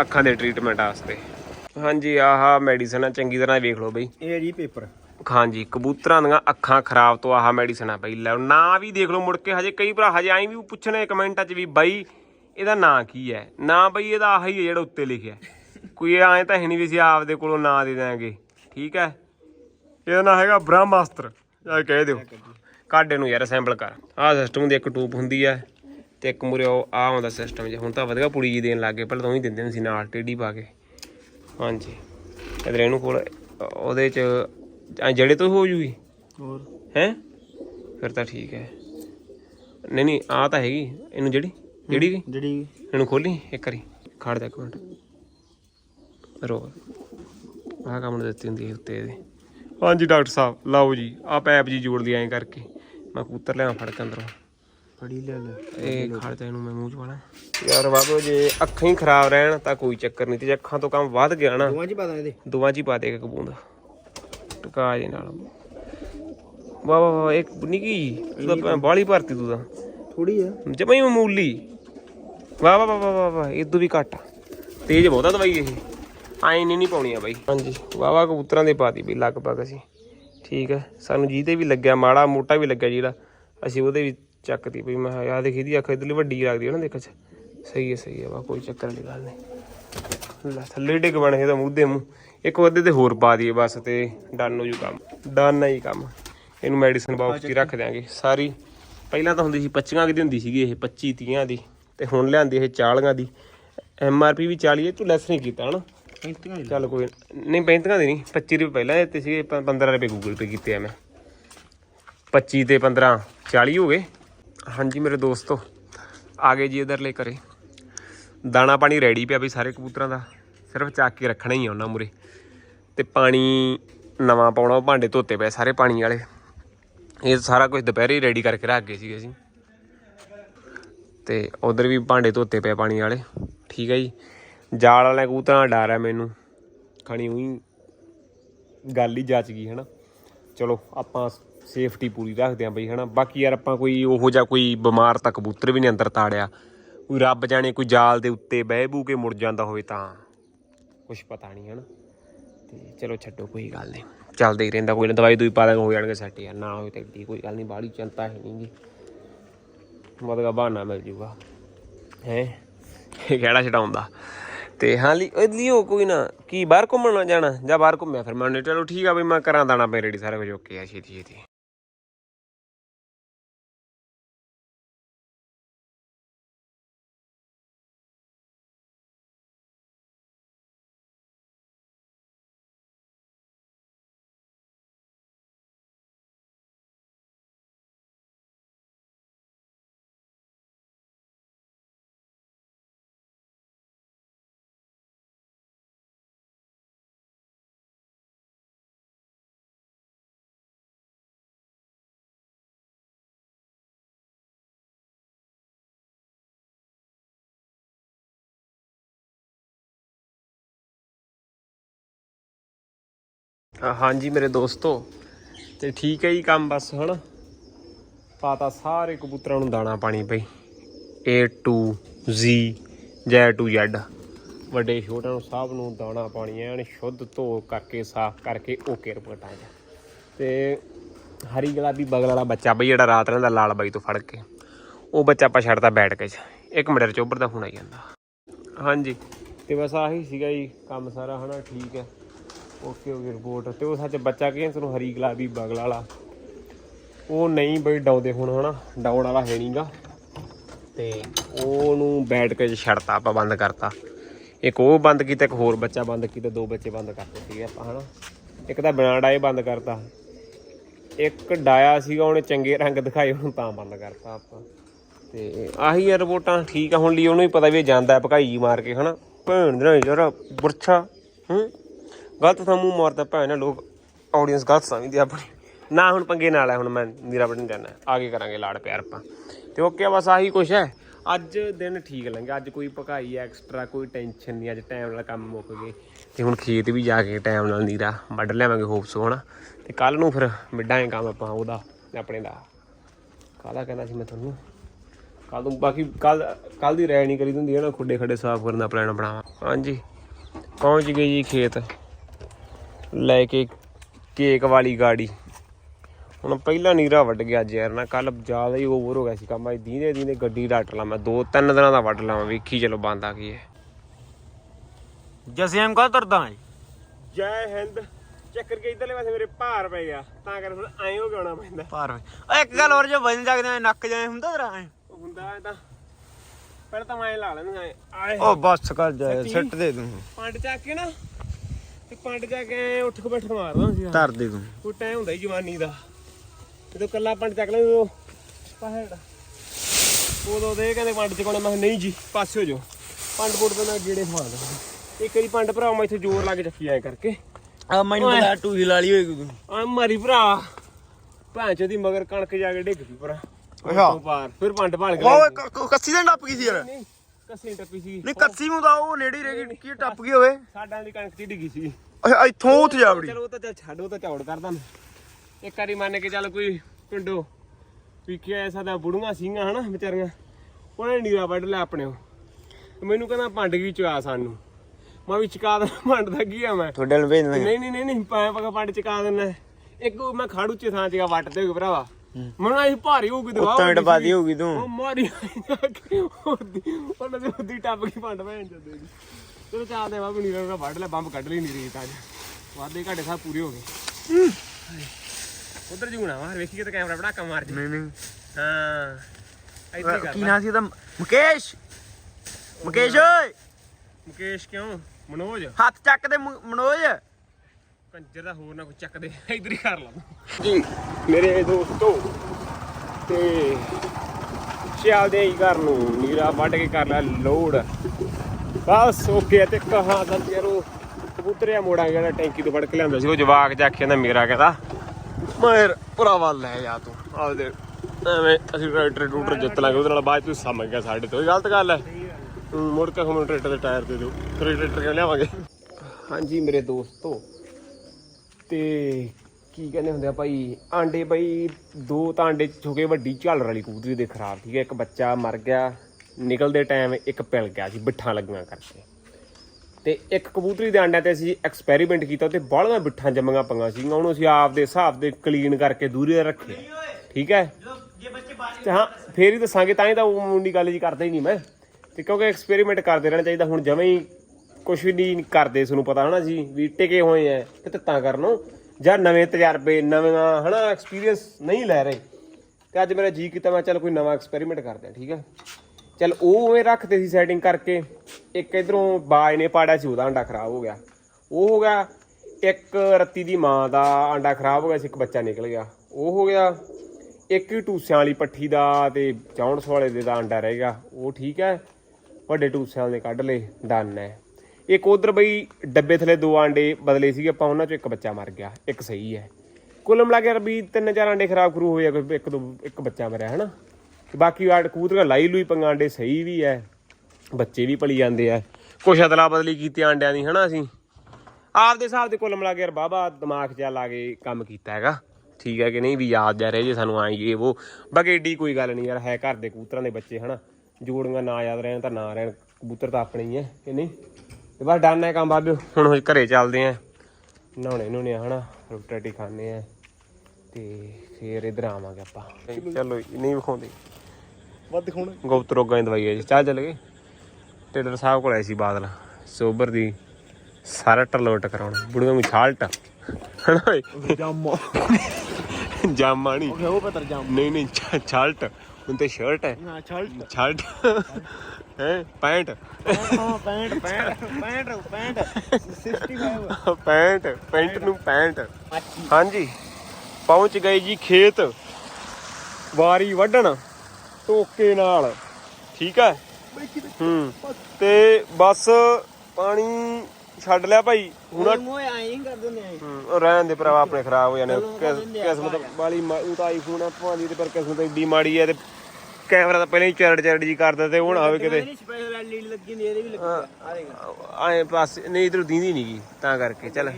ਅੱਖਾਂ ਦੇ ਟ੍ਰੀਟਮੈਂਟ ਵਾਸਤੇ। ਹਾਂਜੀ ਆਹ ਮੈਡੀਸਨ ਆ ਚੰਗੀ ਤਰ੍ਹਾਂ ਵੇਖ ਲਓ ਬਈ। ਇਹ ਜੀ ਪੇਪਰ ਹਾਂਜੀ ਕਬੂਤਰਾਂ ਦੀਆਂ ਅੱਖਾਂ ਖਰਾਬ ਤੋਂ ਆਹ ਮੈਡੀਸਨ ਆ ਬਈ। ਲੈ ਨਾ ਵੀ ਦੇਖ ਲਓ ਮੁੜ ਕੇ ਹਜੇ ਕਈ ਭਰਾ ਹਜੇ ਐਂ ਵੀ ਪੁੱਛਣੇ ਕਮੈਂਟਾਂ 'ਚ ਵੀ ਬਾਈ ਇਹਦਾ ਨਾਂ ਕੀ ਹੈ? ਨਾ ਬਈ ਇਹਦਾ ਆਹੀ ਹੈ ਜਿਹੜਾ ਉੱਤੇ ਲਿਖਿਆ ਕੋਈ ਐਂ ਤਾਂ ਹੈ ਨਹੀਂ ਵੀ ਅਸੀਂ ਆਪਦੇ ਕੋਲੋਂ ਨਾਂ ਦੇ ਦਾਂਗੇ ਠੀਕ ਹੈ? ਇਹਦਾ ਨਾਂ ਹੈਗਾ ਬ੍ਰਹਮਾਸਤਰ ਆ ਕਹਿ ਦਿਓ। ਕਾਡੇ ਨੂੰ ਯਾਰ ਅਸੈਂਬਲ ਕਰ। ਆਹ ਸਿਸਟਮ ਦੀ ਇੱਕ ਟੂਪ ਹੁੰਦੀ ਹੈ ਤੇ ਇੱਕ ਮੁਰੇ ਉਹ ਆ ਆਉਂਦਾ ਸਿਸਟਮ ਜੇ ਹੁਣ ਤਾਂ ਵਧੀਆ ਪੁੜੀ ਜੀ ਦੇਣ ਲੱਗੇ ਪਹਿਲਾਂ ਤਾਂ ਉਹੀ ਦਿੰਦੇ ਹੁੰਦੇ ਸੀ ਨਾਲ ਟੇਢੀ ਪਾ ਕੇ। ਹਾਂਜੀ। ਇਧਰ ਇਹਨੂੰ ਕੋਲ ਉਹਦੇ ਚ ਐਂ ਜੜੇ ਤੋਂ ਹੋ ਜੂਗੀ? ਹੋਰ। ਹੈ? ਫਿਰ ਤਾਂ ਠੀਕ ਹੈ। ਨਹੀਂ ਨਹੀਂ ਆ ਤਾਂ ਹੈਗੀ। ਇਹਨੂੰ ਜਿਹੜੀ? ਜਿਹੜੀ ਵੀ ਜਿਹੜੀ ਇਹਨੂੰ ਖੋਲੀ ਇੱਕ ਵਾਰੀ। ਖੜ ਜਾ ਇੱਕ ਮਿੰਟ। ਰੋ। ਆਹ ਕੰਮ ਨੂੰ ਦਿੱਤੀ ਹੁੰਦੀ ਹੈ ਉੱਤੇ ਇਹਦੇ। ਹਾਂਜੀ ਡਾਕਟਰ ਸਾਹਿਬ ਲਓ ਜੀ ਆ ਪੈਪ ਜੀ ਜੋੜ ਲਈ ਐਂ ਕਰਕੇ। ਮੈਂ ਕਬੂਤਰ ਲਿਆ ਫੜ ਕੇ ਅੰਦਰੋਂ। ਫੜੀ ਲੈ ਲੈ। ਇਹ ਖੜ ਜਾ ਇਹਨੂੰ ਮੈਂ ਮੂੰਹ ਚ ਵਾਲਾ ਯਾਰ ਬਾਬੂ ਜੇ ਅੱਖਾਂ ਹੀ ਖਰਾਬ ਰਹਿਣ ਤਾਂ ਕੋਈ ਚੱਕਰ ਨਹੀਂ ਤੇ ਜੇ ਅੱਖਾਂ ਤੋਂ ਕੰਮ ਵੱਧ ਗਿਆ ਨਾ। ਦੋਵਾਂ ਚ ਪਾ ਦਾਂ ਇਹਦੇ। ਦੋਵਾਂ ਚ ਪਾ ਦੇ ਇੱਕ ਬੂੰਦ ਟਕਾ ਜੇ ਨਾਲ। ਵਾਹ ਵਾਹ ਇੱਕ ਨਿੱਕੀ ਤੂੰ ਤਾਂ ਬਾਲੀ ਭਰਤੀ ਤੂੰ ਤਾਂ। ਥੋੜੀ ਆ। ਜਮਾ ਹੀ ਮਾਮੂਲੀ ਵਾਹ ਵਾਹ ਵਾਹ ਵਾਹ ਵਾਹ ਇਦੋਂ ਵੀ ਘੱਟ। ਤੇਜ਼ ਬਹੁਤਾ ਦਵਾਈ ਇਹ। ਆਈ ਨਹੀਂ ਨਹੀਂ ਪਾਉਣੀ ਆ ਬਾਈ। ਹਾਂਜੀ। ਵਾਹ ਵਾਹ ਕਬੂਤਰਾਂ ਦੇ ਪਾਤੀ ਵੀ ਲਗਭਗ ਅਸੀਂ। ਠੀਕ ਹੈ ਸਾਨੂੰ ਜਿਹਦੇ ਵੀ ਲੱਗਿਆ ਮਾੜਾ ਮੋਟਾ ਵੀ ਲੱਗਿਆ ਜਿਹੜਾ ਅਸੀਂ ਉਹਦੇ ਵੀ ਚੱਕਤੀ ਵੀ ਮੈਂ ਆ ਦੇਖੀ ਦੀ ਅੱਖ ਇਧਰਲੀ ਵੱਡੀ ਲੱਗਦੀ ਹੈ ਨਾ ਦੇਖ ਚ ਸਹੀ ਹੈ ਸਹੀ ਹੈ ਵਾ ਕੋਈ ਚੱਕਰ ਵਾਲੀ ਗੱਲ ਨਹੀਂ। ਲੈ ਥੱਲੇ ਡਿੱਗ ਬਣ ਇਹਦਾ ਮੂੰਹ ਦੇ ਮੂੰਹ। ਇੱਕ ਉਹਦੇ ਤੇ ਹੋਰ ਪਾ ਦਈਏ ਬਸ ਤੇ ਡਨ ਹੋ ਜੂ ਕੰਮ। ਡਨ ਹੈ ਹੀ ਕੰਮ। ਇਹਨੂੰ ਮੈਡੀਸਨ ਬਾਕਸ 'ਚ ਰੱਖ ਦਿਆਂਗੇ। ਸਾਰੀ ਪਹਿਲਾਂ ਤਾਂ ਹੁੰਦੀ ਸੀ 25 ਦੀ ਹੁੰਦੀ ਸੀਗੀ ਇਹ 25 30 ਦੀ। ਤੇ ਹੁਣ ਲਿਆਂਦੀ ਇਹ 40 ਦੀ। ਐਮ ਆਰ ਪੀ ਵੀ 40 ਹੈ ਤੂੰ ਲੈਸ ਨਹੀਂ ਕੀਤਾ ਹਨਾ? 35 ਚੱਲ ਕੋਈ ਨਹੀਂ 35 ਦੀ ਨਹੀਂ 25 ਰੁਪਏ ਪਹਿਲਾਂ ਦਿੱਤੇ ਸੀਗੇ ਪ- 15 ਰੁਪਏ ਗੂਗਲ ਪੇ ਕੀਤੇ ਆ ਮੈਂ। 25 ਤੇ 15 40 ਹੋ ਗਏ। ਹਾਂਜੀ ਮੇਰੇ ਦੋਸਤੋ ਆ ਗਏ ਜੀ ਇਧਰਲੇ ਘਰੇ। ਦਾਣਾ ਪਾਣੀ ਰੈਡੀ ਪਿਆ ਵੀ ਸਾਰੇ ਕਬੂਤਰਾਂ ਦਾ। ਸਿਰਫ ਚੱਕ ਕੇ ਰੱਖਣਾ ਹੀ ਆ ਉਹਨਾਂ ਮੁਰੇ ਤੇ ਪਾਣੀ ਨਵਾਂ ਪਾਉਣਾ ਭਾਂਡੇ ਧੋਤੇ ਪਏ ਸਾਰੇ ਪਾਣੀ ਵਾਲੇ। ਇਹ ਸਾਰਾ ਕੁਝ ਦੁਪਹਿਰੇ ਹੀ ਰੈਡੀ ਕਰਕੇ ਰੱਖ ਗਏ ਸੀਗੇ ਅਸੀਂ। ਤੇ ਉਧਰ ਵੀ ਭਾਂਡੇ ਧੋਤੇ ਪਏ ਪਾਣੀ ਵਾਲੇ। ਠੀਕ ਹੈ ਜੀ। ਜਾਲ ਵਾਲੇ ਕਬੂਤਰਾਂ ਦਾ ਡਰ ਹੈ ਮੈਨੂੰ। ਖਾਣੀ ਉਹੀ ਗੱਲ ਹੀ ਜਾਚ ਗਈ, ਹਨਾ। ਚਲੋ, ਆਪਾਂ ਸੇਫਟੀ ਪੂਰੀ ਰੱਖਦੇ ਆਂ ਬਈ, ਹਨਾ। ਬਾਕੀ ਯਾਰ ਆਪਾਂ ਕੋਈ ਉਹੋ ਜਿਹਾ ਕੋਈ ਬਿਮਾਰ ਤਾਂ ਕਬੂਤਰ ਵੀ ਨਹੀਂ ਅੰਦਰ ਤਾੜਿਆ। ਕੋਈ ਰੱਬ ਜਾਣੇ ਕੋਈ ਜਾਲ ਦੇ ਉੱਤੇ ਬਹਿ ਬੂ ਕੇ ਮੁੜ ਜਾਂਦਾ ਹੋਵੇ ਤਾਂ। ਕੁਝ ਪਤਾ ਨਹੀਂ, ਹਨਾ। ਤੇ ਚਲੋ ਛੱਡੋ, ਕੋਈ ਗੱਲ ਨਹੀਂ। ਚੱਲਦਾ ਹੀ ਰਹਿੰਦਾ, ਕੋਈ ਨਾ। ਦਵਾਈ ਦੂਈ ਪਾ ਦਾਂਗੇ ਹੋ ਜਾਣਗੇ ਸੈੱਟ ਯਾਰ। ਨਾ ਹੋਵੇ ਤੇ ਏਡੀ ਕੋਈ ਗੱਲ ਨਹੀਂ ਬਾੜੀ ਚਿੰਤਾ ਹੈ ਨਹੀਂਗੀ ਮਤਲਬ ਬਹਾਨਾ ਮਿਲ ਜੂਗਾ। ਹੈ? ਕਿਹੜਾ ਛਡਾਉਂਦਾ। ਤੇ ਹਾਂ ਲਈ ਇਹ ਲਿਓ, ਕੋਈ ਨਾ, ਕੀ, ਬਾਹਰ ਘੁੰਮਣ ਜਾਣਾ? ਜਾਂ ਬਾਹਰ ਘੁੰਮਿਆ ਫਿਰ? ਮੈਂ ਉਹਨੇ, ਚਲੋ ਠੀਕ ਆ ਬਈ, ਮੈਂ ਕਰਾਂ ਦਾਣਾ ਪੈ ਰੈਡੀ ਸਾਰਾ ਕੁਝ ਓਕੇ ਆ ਛੇਤੀ ਛੇਤੀ ਹਾਂਜੀ ਮੇਰੇ ਦੋਸਤੋ, ਤੇ ਠੀਕ ਹੈ ਜੀ ਕੰਮ ਬਸ, ਹਨਾ? ਪਾਤਾ ਸਾਰੇ ਕਬੂਤਰਾਂ ਨੂੰ ਦਾਣਾ ਪਾਣੀ ਪਈ A to Z Z to Z ਵੱਡੇ ਛੋਟਿਆਂ ਨੂੰ ਸਭ ਨੂੰ ਦਾਣਾ ਪਾਣੀ ਐਨ ਸ਼ੁੱਧ ਧੋ ਕਰਕੇ, ਸਾਫ਼ ਕਰਕੇ ਓਕੇ ਰਿਪੋਰਟਾਂ 'ਚ ਤੇ ਹਰੀ ਗੁਲਾਬੀ ਬਗਲ ਵਾਲਾ ਬੱਚਾ ਬਈ, ਜਿਹੜਾ ਰਾਤ ਰਹਿੰਦਾ ਲਾਲ ਬਾਈ ਤੋਂ ਫੜ ਕੇ, ਉਹ ਬੱਚਾ ਆਪਾਂ ਛੱਡਤਾ ਬੈਠ ਕੇ 'ਚ। ਇੱਕ ਮਿੰਟ ਚੋਬਰ ਦਾ ਫੋਨ ਆਈ ਜਾਂਦਾ ਹਾਂਜੀ, ਤੇ ਬਸ ਆਹੀ ਸੀਗਾ ਜੀ, ਕੰਮ ਸਾਰਾ, ਹਨਾ? ਠੀਕ ਹੈ। ਓਕੇ ਹੋ ਗਈ ਰਿਪੋਰਟ ਤੇ ਉਹ ਸੱਚ ਬੱਚਾ ਕੀ ਤੈਨੂੰ ਹਰੀ ਗੁਲਾਬੀ ਬਗਲ ਵਾਲਾ। ਉਹ ਨਹੀਂ ਬਈ ਡਾਉਂਦੇ ਹੁਣ, ਹਨਾ? ਡਾਉਣ ਵਾਲਾ ਹੈ ਨਹੀਂਗਾ ਤੇ ਉਹਨੂੰ ਬੈਠ ਕੇ ਛੱਡਤਾ, ਆਪਾਂ ਬੰਦ ਕਰਤਾ। ਇੱਕ ਉਹ ਬੰਦ ਕੀਤਾ, ਇੱਕ ਹੋਰ ਬੱਚਾ ਬੰਦ ਕੀਤਾ, ਦੋ ਬੱਚੇ ਬੰਦ ਕਰਤੇ ਸੀਗੇ ਆਪਾਂ, ਹਨਾ? ਇੱਕ ਤਾਂ ਬਿਨਾਂ ਡਾਏ ਬੰਦ ਕਰਤਾ। ਇੱਕ ਡਾਇਆ ਸੀਗਾ, ਉਹਨੇ ਚੰਗੇ ਰੰਗ ਦਿਖਾਏ, ਉਹਨੂੰ ਤਾਂ ਬੰਦ ਕਰਤਾ ਆਪਾਂ। ਤੇ ਆਹੀ ਆ ਰਿਪੋਰਟਾਂ, ਠੀਕ ਆ, ਹੁਣ ਲਈ ਉਹਨੂੰ ਹੀ ਪਤਾ ਵੀ ਇਹ ਜਾਂਦਾ ਭਕਾਈ ਮਾਰ ਕੇ, ਹਨਾ? ਭੈਣ ਦੇ ਨਾਲ ਯਾਰ, ਬੁਰਛਾ, ਹੂੰ? ਗਲਤ ਤਾਂ ਮੂੰਹ ਮਾਰਦਾ ਭੈਣ ਨਾਲ ਲੋਕ ਆਡੀਅנס ਗਲਤ ਸਮਝਦੀ ਆਪਣੀ। ਨਾ ਹੁਣ ਪੰਗੇ ਨਾਲ ਹੈ ਹੁਣ ਮੈਂ ਨੀਰਾ ਬਣ ਜਾਣਾ। ਆਗੇ ਕਰਾਂਗੇ ਲਾੜ ਪਿਆਰ ਆਪਾਂ। ਤੇ ਓਕੇ ਬਸ ਆਹੀ ਕੁਛ ਹੈ। ਅੱਜ ਦਿਨ ਠੀਕ ਲੰਘਿਆ ਅੱਜ ਕੋਈ ਭਕਾਈ ਐਕਸਟਰਾ ਕੋਈ ਟੈਨਸ਼ਨ ਨਹੀਂ, ਅੱਜ ਟਾਈਮ ਨਾਲ ਕੰਮ ਮੁੱਕ ਗਏ। ਤੇ ਹੁਣ ਖੇਤ ਵੀ ਜਾ ਕੇ ਟਾਈਮ ਨਾਲ ਨੀਰਾ ਵੱਢ ਲਿਆਵਾਂਗੇ ਹੋਪਸ ਹੋਣਾ ਤੇ ਕੱਲ ਨੂੰ ਫਿਰ ਮਿੱਡਾਂਗੇ ਕੰਮ ਆਪਾਂ ਉਹਦਾ, ਆਪਣੇ ਦਾ। ਕਾਹਦਾ ਕਹਿੰਦਾ ਸੀ ਮੈਂ ਤੁਹਾਨੂੰ? ਕੱਲ ਨੂੰ ਬਾਕੀ ਕੱਲ ਕੱਲ ਦੀ ਰੈਣੀ ਕਰੀ ਦਿੰਦੀ ਹੈ ਨਾ, ਖੁੱਡੇ ਖੱਡੇ ਸਾਫ਼ ਕਰਨ ਦਾ ਪਲਾਨ ਬਣਾਵਾਂ। ਹਾਂਜੀ, ਪਹੁੰਚ ਗਏ ਜੀ ਖੇਤ। ਲੈ ਕੇ ਕੇਕ ਵਾਲੀ ਗਾੜੀ। ਹੁਣ ਪਹਿਲਾ ਨੀਰਾ ਵੱਢ ਗਿਆ ਅੱਜ ਯਾਰ ਨਾ ਕੱਲ ਜ਼ਿਆਦਾ ਹੀ ਓਵਰ ਹੋ ਗਿਆ ਸੀ ਕੰਮ ਅੱਜ ਦੀਨੇ ਦੀਨੇ ਗੱਡੀ ਡਾਟ ਲਾ ਮੈਂ ਦੋ ਤਿੰਨ ਦਿਨਾਂ ਦਾ ਵੱਢ ਲਾਵਾਂ ਵੇਖੀ ਚਲੋ ਬੰਦ ਆ ਗਈ ਹੈ। ਜਸੀਮ ਕਾ ਤੁਰਦਾ ਹੈ? ਜੈ ਹਿੰਦ। ਚੱਕਰ ਕੇ ਇਧਰਲੇ ਪਾਸੇ ਮੇਰੇ ਭਾਰ ਪੈ ਗਿਆ ਤਾਂ ਕਰ ਹੁਣ ਐਂ ਹੋ ਕੇ ਆਉਣਾ ਪੈਂਦਾ। ਪਾਰ ਓਏ ਇੱਕ ਗੱਲ ਹੋਰ ਜੇ ਵਜਨ ਜਗਦੇ ਨੱਕ ਜਾਏ ਹੁੰਦਾ ਤੇਰਾ ਐਂ? ਹੁੰਦਾ ਐ ਤਾਂ। ਪਹਿਲਾਂ ਤਾਂ ਮੈਂ ਲਾ ਲੈਂਦਾ ਐਂ। ਆਏ। ਉਹ ਬੱਸ ਕਰ ਜਾ ਸੱਚੀ? ਸਿੱਟ ਦੇ ਤੂੰ। ਪੰਡ ਚੱਕ ਕੇ ਨਾ ਤੇ ਪੰਡ ਜਾ ਕੇ ਉੱਠ ਕੇ ਬੈਠ ਮਾਰਦਾ ਸੀ ਧਰ ਦੇ ਤੂੰ। ਕੋਈ ਟਾਈਮ ਹੁੰਦਾ ਹੀ ਜਵਾਨੀ ਦਾ। ਜਦੋਂ ਕੱਲਾ ਪੰਡ ਚੱਕ ਲੈ ਉਹ ਪਹਾੜ ਉਦੋਂ ਦੇ ਕਹਿੰਦੇ ਪੰਡ ਚਕਾਉਣਾ ਮੈਂ ਕਿਹਾ ਨਹੀਂ ਜੀ ਪਾਸੇ ਹੋ ਜਾਓ। ਪੰਡ ਪੁੱਟ ਤੋਂ ਮੈਂ ਗੇੜੇ ਖਵਾ ਦਾਂ ਇੱਕ ਵਾਰੀ ਪੰਡ ਭਰਾ ਮੈਂ ਇੱਥੇ ਜ਼ੋਰ ਲਾ ਕੇ ਚੱਕੀ ਐ ਕਰਕੇ। ਆ ਮੈਨੂੰ ਪਤਾ ਟੂਹੀ ਲਾਲੀ ਹੋਏਗੀ ਤੂੰ ਆ ਮਾਰੀ ਭਰਾ। ਭਾਂ ਦੀ ਮਗਰ ਕਣਕ ਜਾ ਕੇ ਡਿੱਗ ਪਈ ਭਰਾ। ਅੱਛਾ। ਤੋਂ ਪਾਰ। ਫਿਰ ਪੰਡ ਭਾਲ ਕੇ ਓਏ ਲੈ ਕ- ਕ- ਕੱਸੀ ਦੇ ਟੱਪ ਗਈ ਸੀ ਯਾਰ। ਨਹੀਂ ਕੱਸੀ ਟੱਪੀ ਸੀ। ਨਹੀਂ ਕੱਸੀ ਨੂੰ ਤਾਂ ਉਹ ਨੇੜੇ ਹੀ ਰਹਿ ਗਈ ਕੀ ਟੱਪ ਗਈ ਹੋਵੇ ਸਾਡਾਂ ਦੀ ਕਣਕ ਦੀ ਡਿੱਗੀ ਸੀ। ਅੱਛਾ ਇੱਥੋਂ ਉੱਥੇ ਜਾ ਵੜੀ। ਚਲੋ ਉਹ ਤਾਂ ਚੱਲ ਛੱਡ ਉਹ ਤਾਂ ਚੌੜ ਕਰਦਾ ਮੈਂ। ਇੱਕ ਵਾਰੀ ਮੰਨ ਕੇ ਚੱਲ ਕੋਈ ਪਿੰਡੋ ਵਿਖਿਆ ਐਸਾ ਦਾ ਬੁੜੀਆਂ ਸੀਗੀਆਂ ਹਨਾ ਵਿਚਾਰੀਆਂ। ਉਹਨੇ ਨੀਰਾ ਵੱਢ ਲਿਆ ਆਪਣੇ ਉਹ। ਤੇ ਮੈਨੂੰ ਕਹਿੰਦਾ ਪੰਡ ਗਈ ਚੁਕਾ ਸਾਨੂੰ। ਮੈਂ ਵੀ ਚੁਕਾ ਦਾ ਪੰਡ ਦਾ ਕੀ ਆ ਮੈਂ? ਤੁਹਾਡੇ ਨੂੰ ਭੇਜ ਨਹੀਂ ਨਹੀਂ ਨਹੀਂ ਨਹੀਂ ਪਾ ਪਾ ਪੰਡ ਚੁਕਾ ਦਿੰਦਾ। ਇੱਕ ਉਹ ਮੈਂ ਖਾੜੂ ਚ ਥਾਂ ਚ ਵੱਟ ਦੇ ਭਰਾਵਾ। ਮੈਨੂੰ ਆਈ ਭਾਰੀ ਹੋਊਗੀ ਦਵਾ ਉੱਤੋਂ ਡਬਾਦੀ ਹੋਊਗੀ ਤੂੰ। ਉਹ ਮਾਰੀ ਉਹਨਾਂ ਦੇ ਉਹਦੀ ਟੱਪ ਗਈ ਪੰਡ ਭੈਣ ਚੋਦੇ ਦੀ ਚਲੋ ਚਾਹਦੇ ਬਾਬੂ ਨੀਰਾ ਨੂੰ ਵੱਢ ਲੈ ਬੰਬ ਕੱਢ ਲਈ ਨੀਰੀ ਤਾਂ ਅੱਜ ਵਾਦੇ ਘਾਟੇ ਸਭ ਪੂਰੇ ਹੋ ਗਏ। ਉਧਰ ਜੂਣਾ ਮਾਰ ਵੇਖੀ ਕਿਤੇ ਕੈਮਰਾ ਬੜਾ ਕੰਮ ਮਾਰ ਜੀ। ਨਹੀਂ ਨਹੀਂ। ਹਾਂ ਇੱਥੇ ਕੀ ਕਰ ਨਾਂ ਸੀ ਉਹਦਾ? ਮੁਕੇਸ਼! ਮੁਕੇਸ਼ ਓਏ! ਮੁਕੇਸ਼ ਕਿਉਂ? ਮਨੋਜ? ਹੱਥ ਚੱਕ ਦੇ ਮਨੋਜ! ਕੰਜਰ ਦਾ ਹੋਰ ਨਾ ਕੋਈ ਚੱਕਦੇ ਇਧਰ ਹੀ ਕਰ ਲਾ ਜੀ ਮੇਰੇ ਦੋਸਤੋ ਤੇ ਸਿਆਲ ਦੇ ਹੀ ਘਰ ਨੂੰ ਨੀਰਾ ਵੱਢ ਕੇ ਕਰ ਲਿਆ ਲੋਡ। ਬਸ ਓਕੇ ਤੇ ਕਹਾ ਦਾ ਯਾਰੋ ਕਬੂਤਰਿਆ ਮੋੜਾਂ ਜਿਹੜਾ ਟੈਂਕੀ ਤੋਂ ਫੜ ਕੇ ਲਿਆਂਦਾ ਸੀ ਉਹ ਜਵਾਕ ਜਾ ਕੇ ਕਹਿੰਦਾ ਮੇਰਾ ਕਹਿੰਦਾ ਮੈਂ ਭਰਾਵਾ ਲੈ ਜਾ ਤੂੰ ਆਪਦੇ ਐਵੇਂ ਅਸੀਂ ਟਰੈਕਟਰ ਟੂਟਰ ਜਿੱਤ ਲਾਂਗੇ ਉਹਦੇ ਨਾਲ ਬਾਅਦ 'ਚ ਤੂੰ ਸਮਝ ਗਿਆ ਸਾਡੇ ਤੋਂ ਇਹ ਗਲਤ ਗੱਲ ਹੈ। ਮੁੜ ਕੇ ਹੁਣ ਟਰੈਕਟਰ ਦੇ ਟਾਇਰ ਦੇ ਦਿਓ ਟਰੈਕਟਰ ਕਿਉਂ ਲਿਆਵਾਂਗੇ? ਹਾਂਜੀ ਮੇਰੇ ਦੋਸਤੋ ਤੇ ਕੀ ਕਹਿੰਦੇ ਹੁੰਦੇ ਆ ਭਾਈ, ਆਂਡੇ ਭਾਈ ਦੋ ਤਾਂ ਆਂਡੇ ਛੋਕੇ ਵੱਡੀ ਝਾਲਰ ਵਾਲੀ ਕਬੂਤਰੀ ਦੇ ਖਰਾਬ, ਠੀਕ ਹੈ? ਇੱਕ ਬੱਚਾ ਮਰ ਗਿਆ, ਨਿਕਲਦੇ ਟਾਈਮ ਇੱਕ ਪਿਲ ਗਿਆ ਸੀ, ਬਿੱਠਾਂ ਲੱਗੀਆਂ ਕਰਕੇ। ਤੇ ਇੱਕ ਕਬੂਤਰੀ ਦੇ ਆਂਡਿਆਂ ਤੇ ਅਸੀਂ ਐਕਸਪੈਰੀਮੈਂਟ ਕੀਤਾ ਤੇ ਬਾਹਲੀਆਂ ਬਿੱਠਾਂ ਜੰਮੀਆਂ ਪਈਆਂ ਸੀਗੀਆਂ ਉਹਨੂੰ ਅਸੀਂ ਆਪ ਦੇ ਹਿਸਾਬ ਦੇ ਕਲੀਨ ਕਰਕੇ ਦੂਰੇ ਰੱਖਿਆ ਠੀਕ ਹੈ? ਤੇ ਹਾਂ, ਫੇਰ ਹੀ ਦੱਸਾਂਗੇ, ਤਾਂ ਹੀ ਤਾਂ ਉਹ ਮੁੰਡੀ ਗੱਲ ਜੀ ਕਰਦਾ ਹੀ ਨਹੀਂ ਮੈਂ। ਤੇ ਕਿਉਂਕਿ ਐਕਸਪੈਰੀਮੈਂਟ ਕਰਦੇ ਰਹਿਣਾ ਚਾਹੀਦਾ, ਹੁਣ ਜਵੇਂ ਹੀ ਕੁਝ ਵੀ ਨਹੀਂ ਕਰਦੇ ਤੁਹਾਨੂੰ ਪਤਾ ਹਨਾ ਜੀ, ਵੀ ਟਿਕੇ ਹੋਏ ਐ ਤੇ ਤਾਂ ਕਰਨੋਂ ਜਾਂ ਨਵੇਂ ਤਜਰਬੇ, ਨਵਾਂ ਹਨਾ ਐਕਸਪੀਰੀਅੰਸ ਨਹੀਂ ਲੈ ਰਹੇ। ਤੇ ਅੱਜ ਮੇਰਾ ਜੀ ਕੀਤਾ, ਮੈਂ ਚੱਲ ਕੋਈ ਨਵਾਂ ਐਕਸਪੈਰੀਮੈਂਟ ਕਰਦੇ ਆ, ਠੀਕ ਹੈ ਚੱਲ ਉਹ ਉਵੇਂ ਰੱਖਦੇ ਸੀ ਸੈਟਿੰਗ ਕਰਕੇ, ਇੱਕ ਇਧਰੋਂ ਬਾਜ ਨੇ ਪਾੜਿਆ ਸੀ, ਉਹਦਾ ਆਂਡਾ ਖਰਾਬ ਹੋ ਗਿਆ। ਉਹ ਹੋ ਗਿਆ, ਇੱਕ ਰੱਤੀ ਦੀ ਮਾਂ ਦਾ ਆਂਡਾ ਖਰਾਬ ਹੋ ਗਿਆ ਸੀ, ਇੱਕ ਬੱਚਾ ਨਿਕਲ ਗਿਆ। ਉਹ ਹੋ ਗਿਆ, ਇੱਕ ਹੀ ਟੂਸਿਆਂ ਵਾਲੀ ਪੱਠੀ ਦਾ ਤੇ 64 ਵਾਲੇ ਦੇ ਦਾ ਆਂਡਾ ਰਹਿ ਗਿਆ। ਉਹ ਠੀਕ ਹੈ, ਵੱਡੇ ਟੂਸਿਆਂ ਦੇ ਕੱਢ ਲਏ ਡਨ ਹੈ। ਇੱਕ ਉਧਰ ਬਈ ਡੱਬੇ ਥਲੇ ਦੋ ਆਂਡੇ ਬਦਲੇ ਸੀਗੇ, ਆਪਾਂ ਉਹਨਾਂ ਚੋਂ ਇੱਕ ਬੱਚਾ ਮਰ ਗਿਆ, ਇੱਕ ਸਹੀ ਹੈ। ਕੁੱਲ ਮਿਲਾ ਕੇ ਵੀ ਤਿੰਨ ਚਾਰ ਆਂਡੇ ਖਰਾਬ ਕਰੂ ਹੋਏ ਆ, ਕੋਈ ਇੱਕ ਦੋ, ਇੱਕ ਬੱਚਾ ਮਰਿਆ, ਹਨਾ? ਤੇ ਬਾਕੀ ਆੜ ਕਬੂਤਰ ਲਾਈ ਲੂਈ ਪੰਗਾ ਆਂਡੇ ਸਹੀ ਵੀ ਹੈ, ਬੱਚੇ ਵੀ ਪਲੀ ਜਾਂਦੇ ਆ। ਕੁਛ ਅਦਲਾ ਬਦਲੀ ਕੀਤੀ ਆਂਡਿਆਂ ਦੀ, ਹਨਾ ਅਸੀਂ? ਆਪਦੇ ਹਿਸਾਬ ਦੇ ਕੁੱਲ ਮਿਲਾ ਕੇ ਯਾਰ ਬਾਬਾ ਦਿਮਾਗ 'ਚ ਲਾ ਕੇ ਕੰਮ ਕੀਤਾ ਹੈਗਾ। ਠੀਕ ਹੈ ਕਿ ਨਹੀਂ? ਵੀ ਯਾਦ ਜਾ ਰਹੇ ਜੇ ਸਾਨੂੰ ਆਈ ਆਏਗੇ ਉਹ ਬਾਕੀ ਏਡੀ ਕੋਈ ਗੱਲ ਨਹੀਂ ਯਾਰ, ਹੈ ਘਰ ਦੇ ਕਬੂਤਰਾਂ ਦੇ ਬੱਚੇ, ਹਨਾ? ਜੋੜੀਆਂ ਨਾ ਯਾਦ ਰਹਿਣ ਤਾਂ ਨਾ ਰਹਿਣ, ਕਬੂਤਰ ਤਾਂ ਆਪਣੇ ਹੀ ਹੈ, ਕਿ ਨਹੀਂ? ਤੇ ਬਸ ਡਨ ਹੈ ਕੰਮ ਬਾਬਿਓ। ਹੁਣ ਹੁਣ ਘਰੇ ਚੱਲਦੇ ਆ। ਨਹਾਉਣੇ ਨਹਾਉਣੇ ਹਨਾ ਰੋਟੀ ਰਾਟੀ ਖਾਣੇ ਆ ਤੇ ਫੇਰ ਇਧਰ ਆਵਾਂਗੇ ਆਪਾਂ। ਚਲੋ ਨਹੀਂ ਵਿਖਾਉਂਦੇ। ਵੱਧ ਦਿਖਾਉਣਾ ਗੁਪਤ ਰੋਗਾਂ ਦੀ ਦਵਾਈ ਹੈ ਜੀ। ਚੱਲ ਚੱਲ ਗਏ। ਟੇਲਰ ਸਾਹਿਬ ਕੋਲ ਆਏ ਸੀ ਬਾਦਲ। ਸੋਬਰ ਦੀ ਸਾਰਾ ਟਰਲੋਟ ਕਰਾਉਣਾ। ਬੁੜੀਆਂ ਨੂੰ ਛਾਲਟ ਹਨਾ ਓਏ? ਜਾਮਾ। ਜਾਮਾ ਨਹੀਂ ਉਹ ਪਤਰ ਜਾਮ। ਨਹੀਂ ਨਹੀਂ ਛਾਲਟ ਹੁਣ ਤੇ ਸ਼ਰਟ ਹੈ ਨਾ ਛਲ ਛਾਲਟ ਹੈ? ਪੈਂਟ ਹਾਂ ਪੈਂਟ ਪੈਂਟ ਪੈਂਟ ਪੈਂਟ 65 ਪੈਂਟ ਪੈਂਟ ਨੂੰ ਪੈਂਟ ਹਾਂਜੀ। ਪਹੁੰਚ ਗਏ ਜੀ ਖੇਤ। ਵਾਰੀ ਵੱਢਣ ਟੋਕੇ ਨਾਲ। ਠੀਕ ਹੈ ਹੂੰ। ਤੇ ਬਸ ਪਾਣੀ ਛੱਡ ਲਿਆ ਭਾਈ। ਹੁਣ ਮੋਏ ਆਏ ਹੀ ਕਰ ਦਿੰਦੇ ਆਏ ਹੂੰ, ਉਹ ਰਹਿਣ ਦੇ ਭਰਾਵਾ ਆਪਣੇ ਖਰਾਬ ਹੋ ਜਾਣੇ। ਕਿਸਮਤ ਵਾਲੀ ਉਹ ਤਾਂ ਆਈਫੋਨ ਆ ਭਾਂਦੀ ਤੇ ਪਰ ਕਿਸਮਤ ਏਡੀ ਮਾੜੀ ਹੈ ਤੇ ਕੈਮਰਾ ਤਾਂ ਪਹਿਲਾਂ ਹੀ ਚਰੜ ਚਰੜ ਜੀ ਕਰਦਾ ਤੇ ਹੁਣ ਆਵੇ ਕਿਤੇ। ਨਹੀਂ ਸਪੈਸ਼ਲ ਐਲਈਡੀ ਲੱਗੀ ਹੁੰਦੀ ਇਹਦੇ ਵੀ ਲੱਗੀ ਆ ਆ ਦੇਖ। ਆਏ ਪਾਸੇ ਨਹੀਂ ਇਧਰ ਦੀਂਦੀ ਨਹੀਂ ਗਈ ਤਾਂ ਕਰਕੇ ਚੱਲ।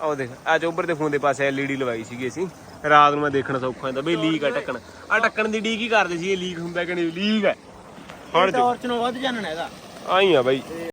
ਆਓ ਦੇਖ ਆ ਚੋਬਰ ਦੇ ਫੋਨ ਦੇ ਪਾਸੇ ਐਲਈਡੀ ਲਵਾਈ ਸੀਗੀ ਅਸੀਂ। ਰਾਤ ਨੂੰ ਮੈਂ ਦੇਖਣਾ ਸੌਖਾ ਹੁੰਦਾ ਬਈ ਲੀਕ ਆ ਟੱਕਣ ਆ ਟੱਕਣ ਦੀ ਡੀ ਕੀ ਕਰਦੇ ਸੀ ਇਹ ਲੀਕ ਹੁੰਦਾ ਕਿ ਨਹੀਂ ਲੀਕ ਹੈ ਜਾ। ਟਾਰਚ ਨੂੰ ਵੱਧ ਜਾਣਨਾ ਇਹਦਾ। ਆਈ ਆ ਬਾਈ।